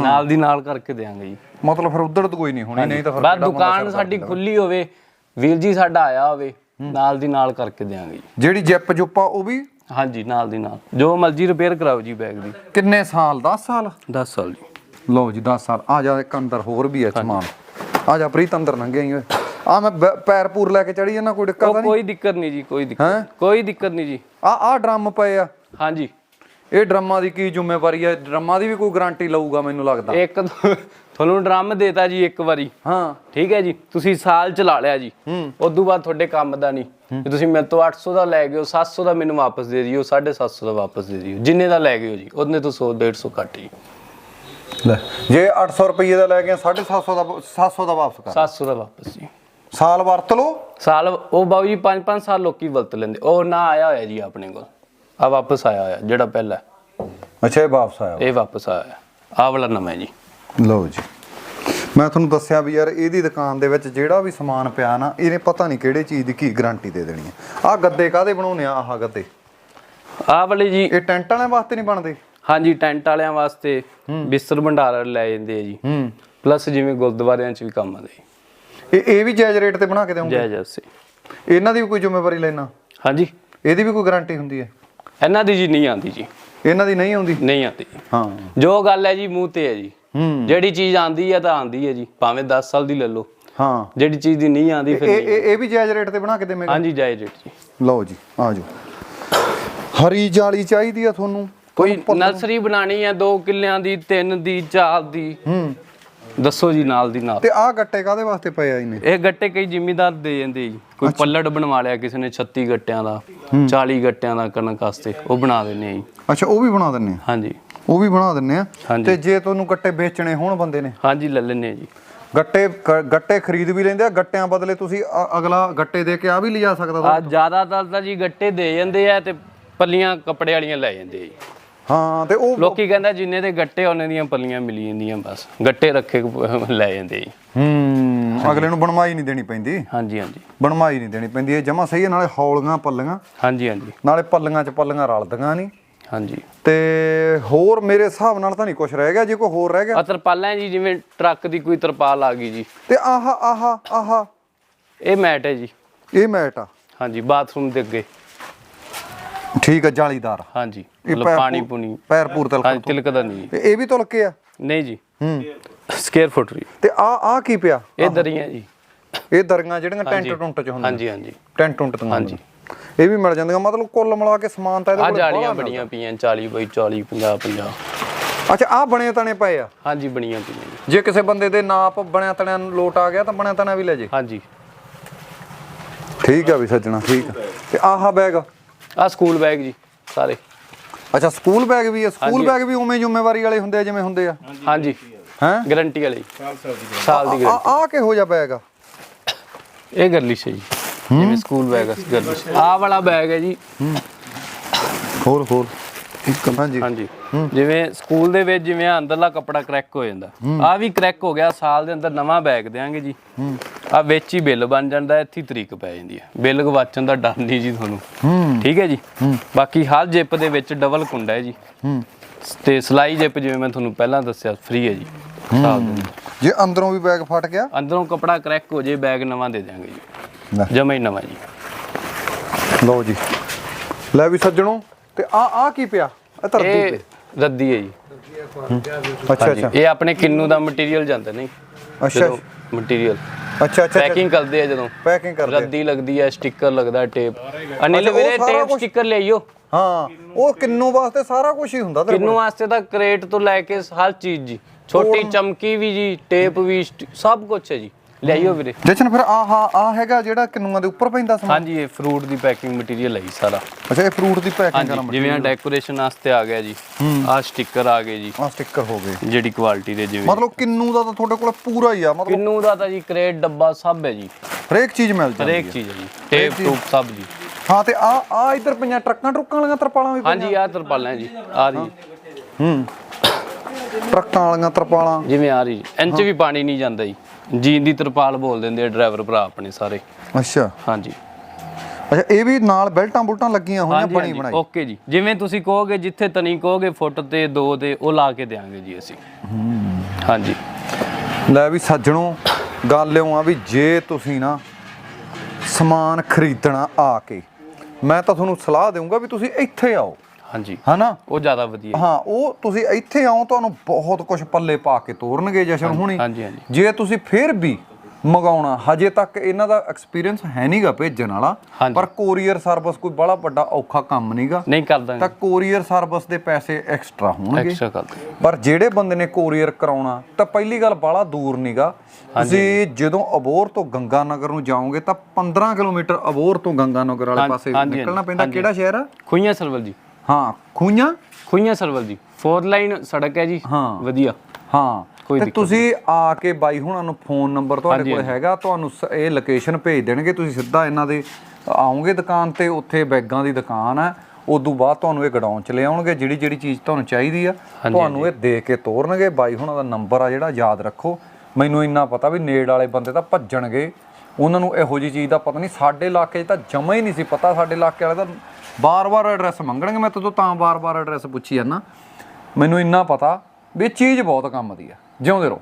ਨਾਲ ਦੀ ਨਾਲ ਕਰਕੇ ਦੇਾਂਗੇ ਜੀ। ਮਤਲਬ ਫਿਰ ਉਧੜ ਕੋਈ ਨਹੀਂ ਹੋਣੀ ਨਹੀਂ ਤਾਂ ਫਿਰ ਬਸ ਦੁਕਾਨ ਸਾਡੀ ਖੁੱਲੀ ਹੋਵੇ ਵੀਰ ਜੀ ਸਾਡਾ ਆਇਆ ਹੋਵੇ ਨਾਲ ਦੀ ਨਾਲ ਕਰਕੇ ਦੇਾਂਗੇ ਜੀ। ਜਿਹੜੀ ਜਿੱਪ ਜੁੱਪਾ ਉਹ ਵੀ? ਹਾਂਜੀ ਨਾਲ ਦੀ ਨਾਲ। ਜੋ ਮਰਜ਼ੀ ਰਿਪੇਅਰ ਕਰਾਓ ਜੀ ਬੈਗ ਦੀ। ਕਿੰਨੇ ਸਾਲ 10 ਸਾਲ? 10 ਸਾਲ ਜੀ। ਲਓ ਜੀ 10 ਸਾਲ। ਆ ਜਾ ਇੱਕ ਅੰਦਰ ਹੋਰ ਵੀ ਹੈ ਸਮਾਨ। ਆ ਜਾ ਪ੍ਰੀਤ ਅੰਦਰ ਲੰਘਿਆ ਹੀ ਓਏ। ਆ ਮੈਂ ਬ- ਪੈਰ ਪੂਰ ਲੈ ਕੇ ਚੜੀ ਜਾਂਦਾ ਕੋਈ ਦਿੱਕਤ ਉਹ ਨਹੀਂ? ਕੋਈ ਦਿੱਕਤ ਨਹੀਂ ਜੀ ਕੋਈ ਹੈਂ? ਦਿੱਕਤ ਕੋਈ ਦਿੱਕਤ ਨਹੀਂ ਜੀ। ਆ ਆ ਡਰਮ ਪਏ ਆ। ਹਾਂਜੀ। ਇਹ ਡਰਮਾਂ ਦੀ ਕੀ ਜ਼ਿੰਮੇਵਾਰੀ ਹੈ ਡਰਮਾਂ ਦੀ ਵੀ ਕੋਈ ਗਾਰੰਟੀ ਲਊਗਾ ਮੈਨੂੰ ਲੱਗਦਾ। ਇੱਕ ਤੁਹਾਨੂੰ ਡਰਮ ਦੇਤਾ ਜੀ ਇੱਕ ਵਾਰੀ। ਹਾਂ। ਠੀਕ ਹੈ ਜੀ। ਤੁਸੀਂ ਸਾਲ ਚਲਾ ਲਿਆ ਜੀ। ਉਸ ਤੋਂ ਬਾਅਦ ਤੁਹਾਡੇ ਕੰਮ ਦਾ ਨਹੀਂ। ਜੇ ਤੁਸੀਂ ਮੇਰੇ ਤੋਂ 800 ਦਾ ਲੈ ਗਏ ਹੋ 700 ਦਾ ਮੈਨੂੰ ਵਾਪਸ ਦੇ ਦਿਓ 750 ਦਾ ਵਾਪਸ ਦੇ ਦਿਓ। ਜਿੰਨੇ ਦਾ ਲੈ ਗਏ ਹੋ ਜੀ ਉਹਨੇ ਤੋਂ 100 150 ਕੱਟ ਜੀ ਲੈ ਜੇ 800 ਰੁਪਏ ਦਾ ਲੈ ਕੇ 750 ਦਾ 700 ਦਾ ਵਾਪਸ ਕਰ। 700 ਦਾ ਵਾਪਸ ਜੀ। ਸਾਲ ਵਰਤ ਲਓ। ਸਾਲ ਉਹ ਬਾਬੂ ਜੀ 5-5 ਸਾਲ ਲੋਕੀ ਵਰਤ ਲੈਂਦੇ। ਉਹ ਨਾ ਆਇਆ ਹੋਇਆ ਜੀ ਆਪਣੇ ਕੋਲ। ਆ ਵਾਪਸ ਆਇਆ ਹੋਇਆ ਜਿਹੜਾ ਪਹਿਲਾ। ਅੱਛਾ ਇਹ ਵਾਪਸ ਆਇਆ ਇਹ ਵਾਪਸ ਆਇਆ। ਆਹ ਵਾਲਾ ਨਵਾਂ ਜੀ। ਲਓ ਜੀ। ਮੈਂ ਤੁਹਾਨੂੰ ਦੱਸਿਆ ਵੀ ਯਾਰ ਇਹਦੀ ਦੁਕਾਨ ਦੇ ਵਿੱਚ ਜਿਹੜਾ ਵੀ ਸਮਾਨ ਪਿਆ ਨਾ ਇਹਨੇ ਪਤਾ ਨਹੀਂ ਕਿਹੜੇ ਚੀਜ਼ ਦੀ ਕੀ ਗਾਰੰਟੀ ਦੇ ਦੇਣੀ ਹੈ। ਆਹ ਗੱਦੇ ਕਾਦੇ ਬਣਾਉਨੇ ਆ ਆਹ ਗੱਦੇ? ਆਹ ਵਾਲੇ ਜੀ ਇਹ ਟੈਂਟ ਵਾਲਿਆਂ ਵਾਸਤੇ ਨਹੀਂ ਬਣਦੇ? ਹਾਂਜੀ ਟੈਂਟ ਵਾਲਿਆਂ ਵਾਸਤੇ ਬਿਸਤਰ ਭੰਡਾਰ ਲੈ ਜਾਂਦੇ ਆ ਜੀ। ਹੂੰ। ਪਲੱਸ ਜਿਵੇਂ ਗੁਰਦੁਆਰਿਆਂ 'ਚ ਵੀ ਕੰਮ ਆਉਂਦੇ ਇਹ ਇਹ ਵੀ ਜਾਇਜ਼ ਰੇਟ ਤੇ ਬਣਾ ਕੇ ਦੇਵੋਗੇ ਜੈ ਜੈ ਸੇ ਇਹਨਾਂ ਦੀ ਵੀ ਕੋਈ ਜ਼ਿੰਮੇਵਾਰੀ ਲੈਣਾ? ਹਾਂਜੀ। ਇਹਦੀ ਵੀ ਕੋਈ ਗਾਰੰਟੀ ਹੁੰਦੀ ਹੈ? ਇਹਨਾਂ ਦੀ ਜੀ ਨਹੀਂ ਆਉਂਦੀ ਜੀ। ਇਹਨਾਂ ਦੀ ਨਹੀਂ ਆਉਂਦੀ? ਨਹੀਂ ਆਉਂਦੀ। ਹਾਂ। ਜੋ ਗੱਲ ਹੈ ਜੀ ਮੂੰਹ ਤੇ ਹੈ ਜੀ। ਹੂੰ। ਜਿਹੜੀ ਚੀਜ਼ ਆਂਦੀ ਹੈ ਤਾਂ ਆਂਦੀ ਹੈ ਜੀ। ਭਾਵੇਂ 10 ਸਾਲ ਦੀ ਲੈ ਲਓ। ਹਾਂ। ਜਿਹੜੀ ਚੀਜ਼ ਦੀ ਨਹੀਂ ਆਂਦੀ ਫਿਰ ਇਹ ਨਹੀਂ ਇਹ ਇਹ ਵੀ ਜਾਇਜ਼ ਰੇਟ ਤੇ ਬਣਾ ਕੇ ਦੇਵੇਂਗਾ? ਹਾਂਜੀ ਜਾਇਜ਼ ਰੇਟ ਜੀ। ਲਓ ਜੀ ਆ ਜਾਓ। ਹਰੀ ਜਾਲੀ ਚਾਹੀਦੀ ਆ ਤੁਹਾਨੂੰ? ਕੋਈ ਨਰਸਰੀ ਬਣਾਣੀ ਹੈ 2 ਕਿੱਲਿਆਂ ਦੀ 3 ਦੀ 4 ਦੀ। ਹੂੰ। ਦੱਸੋ ਜੀ ਨਾਲ ਦੀ ਨਾਲ। ਤੇ ਆਹ ਗੱਟੇ ਕਾਦੇ ਵਾਸਤੇ ਪਏ ਆ ਇਹਨੇ ਇਹ ਗੱਟੇ ਕਈ ਜ਼ਿਮੀਦਾਰ ਦੇ ਜਾਂਦੇ ਜੀ। ਕੋਈ ਪੱਲੜ ਬਣਵਾ ਲਿਆ ਕਿਸੇ ਨੇ 36 ਗੱਟਿਆਂ ਦਾ 40 ਗੱਟਿਆਂ ਦਾ ਕਣਕ ਵਾਸਤੇ ਉਹ ਬਣਾ ਦਿੰਦੇ ਆ ਜੀ। ਅੱਛਾ ਉਹ ਵੀ ਬਣਾ ਦਿੰਨੇ ਆ? ਹਾਂਜੀ। ਉਹ ਵੀ ਬਣਾ ਦਿੰਨੇ ਆ। ਤੇ ਜੇ ਤੁਹਾਨੂੰ ਗੱਟੇ ਵੇਚਣੇ ਹੋਣ ਬੰਦੇ ਨੇ? ਹਾਂਜੀ ਲੈ ਲੈਂਦੇ ਆ ਜੀ। ਗੱਟੇ ਗੱਟੇ ਖਰੀਦ ਵੀ ਲੈਂਦੇ ਆ ਗੱਟਿਆਂ ਬਦਲੇ ਤੁਸੀਂ ਅਗਲਾ ਗੱਟੇ ਦੇ ਕੇ ਆ ਵੀ ਲਿਜਾ ਸਕਦਾ ਆ ਜ਼ਿਆਦਾਤਰ ਤਾਂ ਜੀ ਗੱਟੇ ਦੇ ਜਾਂਦੇ ਆ ਤੇ ਪੱਲੀਆਂ ਕੱਪੜੇ ਵਾਲੀਆਂ ਲੈ ਜਾਂਦੇ ਆ ਜੀ। ਹਾਂ ਤੇ ਉਹ ਲੋਕੀ ਕਹਿੰਦਾ ਜਿੰਨੇ ਦੇ ਗੱਟੇ ਉਹਨੇ ਦੀਆਂ ਪੱਲੀਆਂ ਮਿਲੀ ਜਾਂਦੀਆਂ ਬਸ। ਗੱਟੇ ਰੱਖੇ ਲੈ ਜਾਂਦੇ ਜੀ। ਹੂੰ ਅਗਲੇ ਨੂੰ ਬਣਵਾਈ ਨਹੀਂ ਦੇਣੀ ਪੈਂਦੀ। ਹਾਂਜੀ ਹਾਂਜੀ। ਬਣਵਾਈ ਨਹੀਂ ਦੇਣੀ ਪੈਂਦੀ ਇਹ ਜਮਾ ਸਹੀ ਹੈ ਨਾਲੇ ਹੌਲੀਆਂ ਪੱਲੀਆਂ। ਹਾਂਜੀ ਹਾਂਜੀ। ਨਾਲੇ ਪੱਲੀਆਂ 'ਚ ਪੱਲੀਆਂ ਰਲਦੀਆਂ ਨਹੀਂ। ਹਾਂਜੀ। ਤੇ ਹੋਰ ਮੇਰੇ ਹਿਸਾਬ ਨਾਲ ਤਾਂ ਨਹੀਂ ਕੁਝ ਰਹਿ ਗਿਆ ਜੇ ਕੋਈ ਹੋਰ ਰਹਿ ਗਿਆ। ਆ ਤਰਪਾਲਾਂ ਜੀ ਜਿਵੇਂ ਟਰੱਕ ਦੀ ਕੋਈ ਤਰਪਾਲ ਆ ਗਈ ਜੀ। ਤੇ ਆਹ ਆਹ ਆਹ। ਇਹ ਮੈਟ ਹੈ ਜੀ। ਇਹ ਮੈਟ ਆ। ਹਾਂਜੀ ਬਾਥਰੂਮ ਦੇ ਅੱਗੇ। ਠੀਕ ਆ ਜਾਲੀਦਾਰ। ਹਾਂਜੀ ਇਹ ਮਤਲਬ ਪੈਰ ਪਾਣੀ ਪੂ- ਪੂਣੀ। ਪੈਰ ਪੂਰ ਤਲ ਹਾਂਜੀ ਤਿਲਕਦਾ ਨਹੀਂ। ਜੀ। ਤੇ ਇਹ ਵੀ ਤੁਲਕੇ ਆ? ਨਹੀਂ ਜੀ। ਹੂੰ। ਸਕੁਅਰ ਫੁੱਟ ਜੀ ਤੇ ਆ ਆ ਕੀ ਪਿਆ? ਇਹ ਦਰੀਆਂ ਜੀ। ਇਹ ਦਰੀਆਂ ਜਿਹੜੀਆਂ ਟੈਂਟ। ਟੁੰਟ ਚ ਹੁੰਦੀਆਂ। ਹਾਂਜੀ ਹਾਂਜੀ। ਟੈਂਟ ਟੁੰਟ ਤੋਂ ਹਾਂਜੀ। ਇਹ ਵੀ ਮਿਲ ਜਾਂਦੀਆਂ। ਮਤਲਬ ਕੁੱਲ ਮਿਲਾ ਕੇ ਸਮਾਨ ਤਾਂ ਇਹਦੇ ਆ ਕੋਲ ਜਾਲੀਆਂ ਬੜੀਆਂ ਪਈਆਂ 40 ਬਾਈ 40 50 50 ਮਿਲਦਾ। ਅੱਛਾ ਆ ਬਣੇ ਤਣੇ ਪਏ ਆ? ਹਾਂਜੀ ਬਣੀਆਂ ਪਈਆਂ ਜੀ। ਜੇ ਕਿਸੇ ਬੰਦੇ ਦੇ ਨਾਪ ਬਣਿਆ ਤਣਿਆਂ ਨੂੰ ਲੋਟ ਆ ਗਿਆ ਤਾਂ ਬਣਿਆ ਤਣਾ ਵੀ ਲੈ ਜੇ। ਹਾਂਜੀ। ਠੀਕ ਆ ਵੀ ਸੱਜਣਾ ਠੀਕ ਆ। ਤੇ ਆਹ ਬੈਗ? ਆ ਸਕੂਲ ਬੈਗ ਜੀ ਸਾਰੇ। ਅੱਛਾ ਸਕੂਲ ਬੈਗ ਵੀ ਆ ਸਕੂਲ। ਬੈਗ ਵੀ ਉਵੇਂ ਜ਼ਿੰਮੇਵਾਰੀ ਵਾਲੇ ਹੁੰਦੇ ਆ ਜਿਵੇਂ ਹੁੰਦੇ ਆ? ਹਾਂਜੀ ਹੈ? ਗਾਰੰਟੀ ਵਾਲੀ ਸਾਲ ਦੀ ਆ ਗਾਰੰਟੀ ਆ ਕਿਹੋ ਜਿਹਾ ਬੈਗ ਆ? ਇਹ ਗਰਲਿਸ਼ ਹੈ ਜੀ। ਜਿਵੇਂ ਸਕੂਲ ਬੈਗ ਹੈ ਗਰਲਿਸ਼ ਆਹ ਵਾਲਾ ਬੈਗ ਹੈ ਜੀ। ਹੋਰ ਹੋਰ। ਹਾਂਜੀ। ਹਾਂਜੀ। ਜਿਵੇਂ ਸਕੂਲ ਦੇ ਵਿੱਚ ਜਿਵੇਂ ਅੰਦਰਲਾ ਕੱਪੜਾ ਕਰੈਕ ਹੋ ਜਾਂਦਾ। ਆ ਵੀ ਕਰੈਕ ਹੋ ਗਿਆ ਸਾਲ ਦੇ ਅੰਦਰ ਨਵਾਂ ਬੈਗ ਦੇਾਂਗੇ ਜੀ। ਆ ਵਿੱਚ ਹੀ ਬਿੱਲ ਬਣ ਜਾਂਦਾ ਇੱਥੇ ਤਰੀਕ ਪੈ ਜਾਂਦੀ ਹੈ। ਬਿੱਲ ਗਵਾਚਣ ਦਾ ਡਰ ਨਹੀਂ ਜੀ ਤੁਹਾਨੂੰ। ਠੀਕ ਹੈ ਜੀ? ਬਾਕੀ ਹਰ ਜਿੱਪ ਦੇ ਵਿੱਚ ਡਬਲ ਕੁੰਡਾ ਹੈ ਜੀ। ਤੇ ਸਲਾਈ ਜਿੱਪ ਜਿਵੇਂ ਮੈਂ ਤੁਹਾਨੂੰ ਪਹਿਲਾਂ ਦੱਸਿਆ ਫ੍ਰੀ ਹੈ ਜੀ। ਜੇ ਅੰਦਰੋਂ ਵੀ ਬੈਗ ਫਟ ਗਿਆ? ਅੰਦਰੋਂ ਕੱਪੜਾ ਕਰੈਕ ਹੋ ਜੇ ਬੈਗ ਨਵਾਂ ਦੇ ਦਿਆਂਗੇ ਜੀ। ਜਮਾ ਹੀ ਨਵਾਂ ਜੀ। ਲਓ ਜੀ। ਲੈ ਵੀ ਸੱਜਣੋ। ਤੇ ਆ ਆ ਕੀ ਪਿਆ? ਇਹ ਧਰਤੀ ਇਹ ਤੇ ਰੱਦੀ ਹੈ ਜੀ। ਅੱਛਾ ਹਾਂਜੀ, ਅੱਛਾ ਇਹ ਆਪਣੇ ਕਿੰਨੂ ਦਾ ਮਟੀਰੀਅਲ ਜਾਂਦਾ ਨਹੀਂ? ਅੱਛਾ। ਮਟੀਰੀਅਲ ਅੱਛਾ ਅੱਛਾ ਪੈਕਿੰਗ ਕਰਦੇ ਆ ਜਦੋਂ। ਪੈਕਿੰਗ ਕਰਦੇ ਆ। ਰੱਦੀ ਲੱਗਦੀ ਹੈ ਸਟicker ਲੱਗਦਾ ਟੇਪ ਅਨਿਲ ਅੱਛਾ, ਉਹ ਵੀਰੇ ਸਾਰਾ ਟੇਪ ਕੁਛ- ਸਟicker ਲਿਆਈਓ। ਹਾਂ ਉਹ ਕਿੰਨੂ ਵਾਸਤੇ ਸਾਰਾ ਕੁਝ ਹੀ ਹੁੰਦਾ ਤੇਰੇ ਕਿੰਨੂ ਕੋਲ। ਵਾਸਤੇ ਤਾਂ ਕ੍ਰੇਟ ਤੋਂ ਲੈ ਕੇ ਹਰ ਚੀਜ਼ ਜੀ। ਛੋਟੀ ਚਮਕੀ ਵੀ ਜੀ ਟੇਪ ਵੀ ਸਟ- ਸਭ ਕੁਝ ਹੈ ਜੀ। ਲਿਆਈਓ ਵੀਰੇ। ਜਸ਼ਨ ਫਿਰ ਆਹ ਆ ਹੈਗਾ ਜਿਹੜਾ ਕਿੰਨੂਆਂ ਦੇ ਉੱਪਰ ਪੈਂਦਾ ਸਮਾਨ? ਹਾਂਜੀ ਇਹ ਫਰੂਟ ਦੀ ਪੈਕਿੰਗ ਮਟੀਰੀਅਲ ਹੈ ਜੀ ਸਾਰਾ। ਅੱਛਾ ਇਹ ਫਰੂਟ ਦੀ ਪੈਕਿੰਗ ਵਾਲਾ ਜਿਵੇਂ ਆ ਡੈਕੋਰੇਸ਼ਨ ਵਾਸਤੇ ਆ ਗਿਆ ਜੀ। ਆਹ ਸਟicker ਆ ਗਏ ਜੀ। ਆ ਸਟicker ਹੋ ਗਏ। ਜਿਹੜੀ ਕੁਆਲਿਟੀ ਦੇ ਜਿਵੇਂ। ਮਤਲਬ ਕਿੰਨੂ ਦਾ ਤਾਂ ਤੁਹਾਡੇ ਕੋਲ ਪੂਰਾ ਹੀ ਆ ਮਤਲਬ ਕਿੰਨੂ ਦਾ ਤਾਂ ਜੀ ਕ੍ਰੇਟ ਡੱਬਾ ਸਭ ਹੈ ਜੀ। ਹਰੇਕ ਚੀਜ਼ ਮਿਲ ਜਾਂਦੀ ਹਰੇਕ ਚੀਜ਼ ਹੈ ਜੀ। ਟੇਪ ਟੂਪ ਸਭ ਜੀ। ਹਾਂ ਤੇ ਆ ਆ ਇੱਧਰ ਪਈਆਂ ਟਰੱਕਾਂ ਟਰੁੱਕਾਂ ਵਾਲੀਆਂ ਤਰਪਾਲਾਂ ਵੀ ਹਾਂਜੀ ਆ ਤਰਪਾਲਾਂ ਜੀ ਆ ਰਹੀ ਹੂੰ। ਟਰੱਕਾਂ ਵਾਲੀਆਂ ਤਰਪਾਲਾਂ। ਜਿਵੇਂ ਆ ਰਹੀ ਇੰਚ ਵੀ ਪਾਣੀ ਨਹੀਂ ਜਾਂਦਾ ਜੀ। ਜੀਨ ਦੀ ਤਰਪਾਲ ਬੋਲ ਦਿੰਦੇ ਆ ਡਰਾਈਵਰ ਭਰਾ ਆਪਣੇ ਸਾਰੇ। ਅੱਛਾ। ਹਾਂਜੀ। ਅੱਛਾ ਇਹ ਵੀ ਨਾਲ ਬੈਲਟਾਂ ਬੁਲਟਾਂ ਲੱਗੀਆਂ ਹੋਈਆਂ ਹਾਂਜੀ ਬਣੀ ਹਾਂਜੀ ਬਣਾਈ? ਓਕੇ ਜੀ। ਜਿਵੇਂ ਤੁਸੀਂ ਕਹੋਗੇ ਜਿੱਥੇ ਤਨੀ ਕਹੋਗੇ ਫੁੱਟ ਤੇ ਦੋ ਤੇ ਉਹ ਲਾ ਕੇ ਦੇਾਂਗੇ ਜੀ ਅਸੀਂ। ਹਾਂਜੀ। ਲੈ ਵੀ ਸੱਜਣੋ ਗੱਲ ਇਉਂ ਆ ਵੀ ਜੇ ਤੁਸੀਂ ਨਾ ਸਮਾਨ ਖਰੀਦਣਾ ਆ ਕੇ ਮੈਂ ਤਾਂ ਤੁਹਾਨੂੰ ਸਲਾਹ ਦੇਵਾਂਗਾ ਵੀ ਤੁਸੀਂ ਇੱਥੇ ਆਓ। ਹਾਂਜੀ। ਹਨਾ? ਉਹ ਜ਼ਿਆਦਾ ਵਧੀਆ। ਹਾਂ ਉਹ ਤੁਸੀਂ ਇੱਥੇ ਆਓ ਤੁਹਾਨੂੰ ਬਹੁਤ ਕੁਝ ਪੱਲੇ ਪਾ ਕੇ ਤੋਰਨਗੇ ਜਸ਼ਨ ਹੁਣੀ। ਹਾਂਜੀ, ਹਾਂਜੀ। ਜੇ ਤੁਸੀਂ ਫਿਰ ਵੀ ਮੰਗਾਉਣਾ ਹਜੇ ਤੱਕ ਇਹਨਾਂ ਦਾ ਐਕਸਪੀਰੀਅੰਸ ਹੈ ਨਹੀਂਗਾ ਭੇਜਣ ਵਾਲਾ। ਪਰ ਕੋਰੀਅਰ ਸਰਵਿਸ ਕੋਈ ਬੜਾ ਵੱਡਾ ਔਖਾ ਕੰਮ ਨਹੀਂਗਾ ਨਹੀਂ ਕਰ ਤਾਂ ਕੋਰੀਅਰ ਸਰਵਿਸ ਦੇ ਪੈਸੇ ਐਕਸਟਰਾ ਹੋਣਗੇ। ਪਰ ਜਿਹੜੇ ਬੰਦੇ ਨੇ ਕੋਰੀਅਰ ਕਰਾਉਣਾ ਤਾਂ ਪਹਿਲੀ ਗੱਲ ਬਾਲਾ ਦੂਰ ਨੀਗਾ। ਤੁਸੀਂ ਜਦੋਂ ਅਬੋਰ ਤੋਂ ਗੰਗਾ ਨਗਰ ਨੂੰ ਜਾਓਗੇ ਤਾਂ 15 ਕਿਲੋਮੀਟਰ ਅਬੋਰ ਤੋਂ ਗੰਗਾ ਨਗਰ ਵਾਲੇ ਪਾਸੇ ਨਿਕਲਣਾ ਪੈਂਦਾ। ਕਿਹੜਾ ਸ਼ਹਿਰ ਆ? ਖੁਈਆਂ ਸਰਵਲ ਜੀ। ਹਾਂ ਖੂਈਆਂ ਖੁਈਆਂ ਸਰਵਲ ਜੀ ਫੋਰ ਲਾਈਨ ਸੜਕ ਹੈ ਜੀ। ਹਾਂ। ਵਧੀਆ। ਹਾਂ। ਕੋਈ ਤੇ ਤੁਸੀਂ ਆ ਕੇ ਬਾਈ ਹੁਣਾਂ ਨੂੰ ਫੋਨ ਨੰਬਰ ਤੁਹਾਡੇ ਕੋਲ। ਹੈਗਾ ਤੁਹਾਨੂੰ ਇਹ ਲੋਕੇਸ਼ਨ ਭੇਜ ਦੇਣਗੇ। ਤੁਸੀਂ ਸਿੱਧਾ ਇਹਨਾਂ ਦੇ ਆਓਗੇ ਦੁਕਾਨ ਤੇ ਉੱਥੇ ਬੈਗਾਂ ਦੀ ਦੁਕਾਨ ਹੈ। ਉਦੋਂ ਬਾਅਦ ਤੁਹਾਨੂੰ ਇਹ ਗਡਾਊਨ ਚ ਲੈ ਆਉਣਗੇ। ਜਿਹੜੀ ਜਿਹੜੀ ਚੀਜ਼ ਤੁਹਾਨੂੰ ਚਾਹੀਦੀ ਆ ਤੁਹਾਨੂੰ ਇਹ ਦੇ ਕੇ ਤੋਰਨਗੇ। ਬਾਈ ਹੁਣਾਂ ਦਾ ਨੰਬਰ ਆ ਜਿਹੜਾ ਯਾਦ ਰੱਖੋ। ਮੈਨੂੰ ਇੰਨਾ ਪਤਾ ਵੀ ਨੇੜ ਵਾਲੇ ਬੰਦੇ ਤਾਂ ਭੱਜਣਗੇ। ਉਹਨਾਂ ਨੂੰ ਇਹੋ ਜੀ ਚੀਜ਼ ਦਾ ਪਤਾ ਨਹੀਂ। ਸਾਡੇ ਇਲਾਕੇ 'ਚ ਤਾਂ ਜਮਾ ਹੀ ਨਹੀਂ ਸੀ ਪਤਾ। ਸਾਡੇ ਇਲਾਕੇ ਵਾਲੇ ਤਾਂ ਬਾਰ-ਬਾਰ ਐਡਰੈਸ ਮੰਗਣਗੇ, ਮੈਂ ਤਦੋਂ ਤਾਂ ਬਾਰ-ਬਾਰ ਐਡਰੈਸ ਪੁੱਛੀ ਜਾਂਦਾ। ਮੈਨੂੰ ਇੰਨਾ ਪਤਾ ਵੀ ਇਹ ਚੀਜ਼ ਬਹੁਤ ਕੰਮ ਦੀ ਆ। ਜਿਉਂਦੇ ਰਹੋ।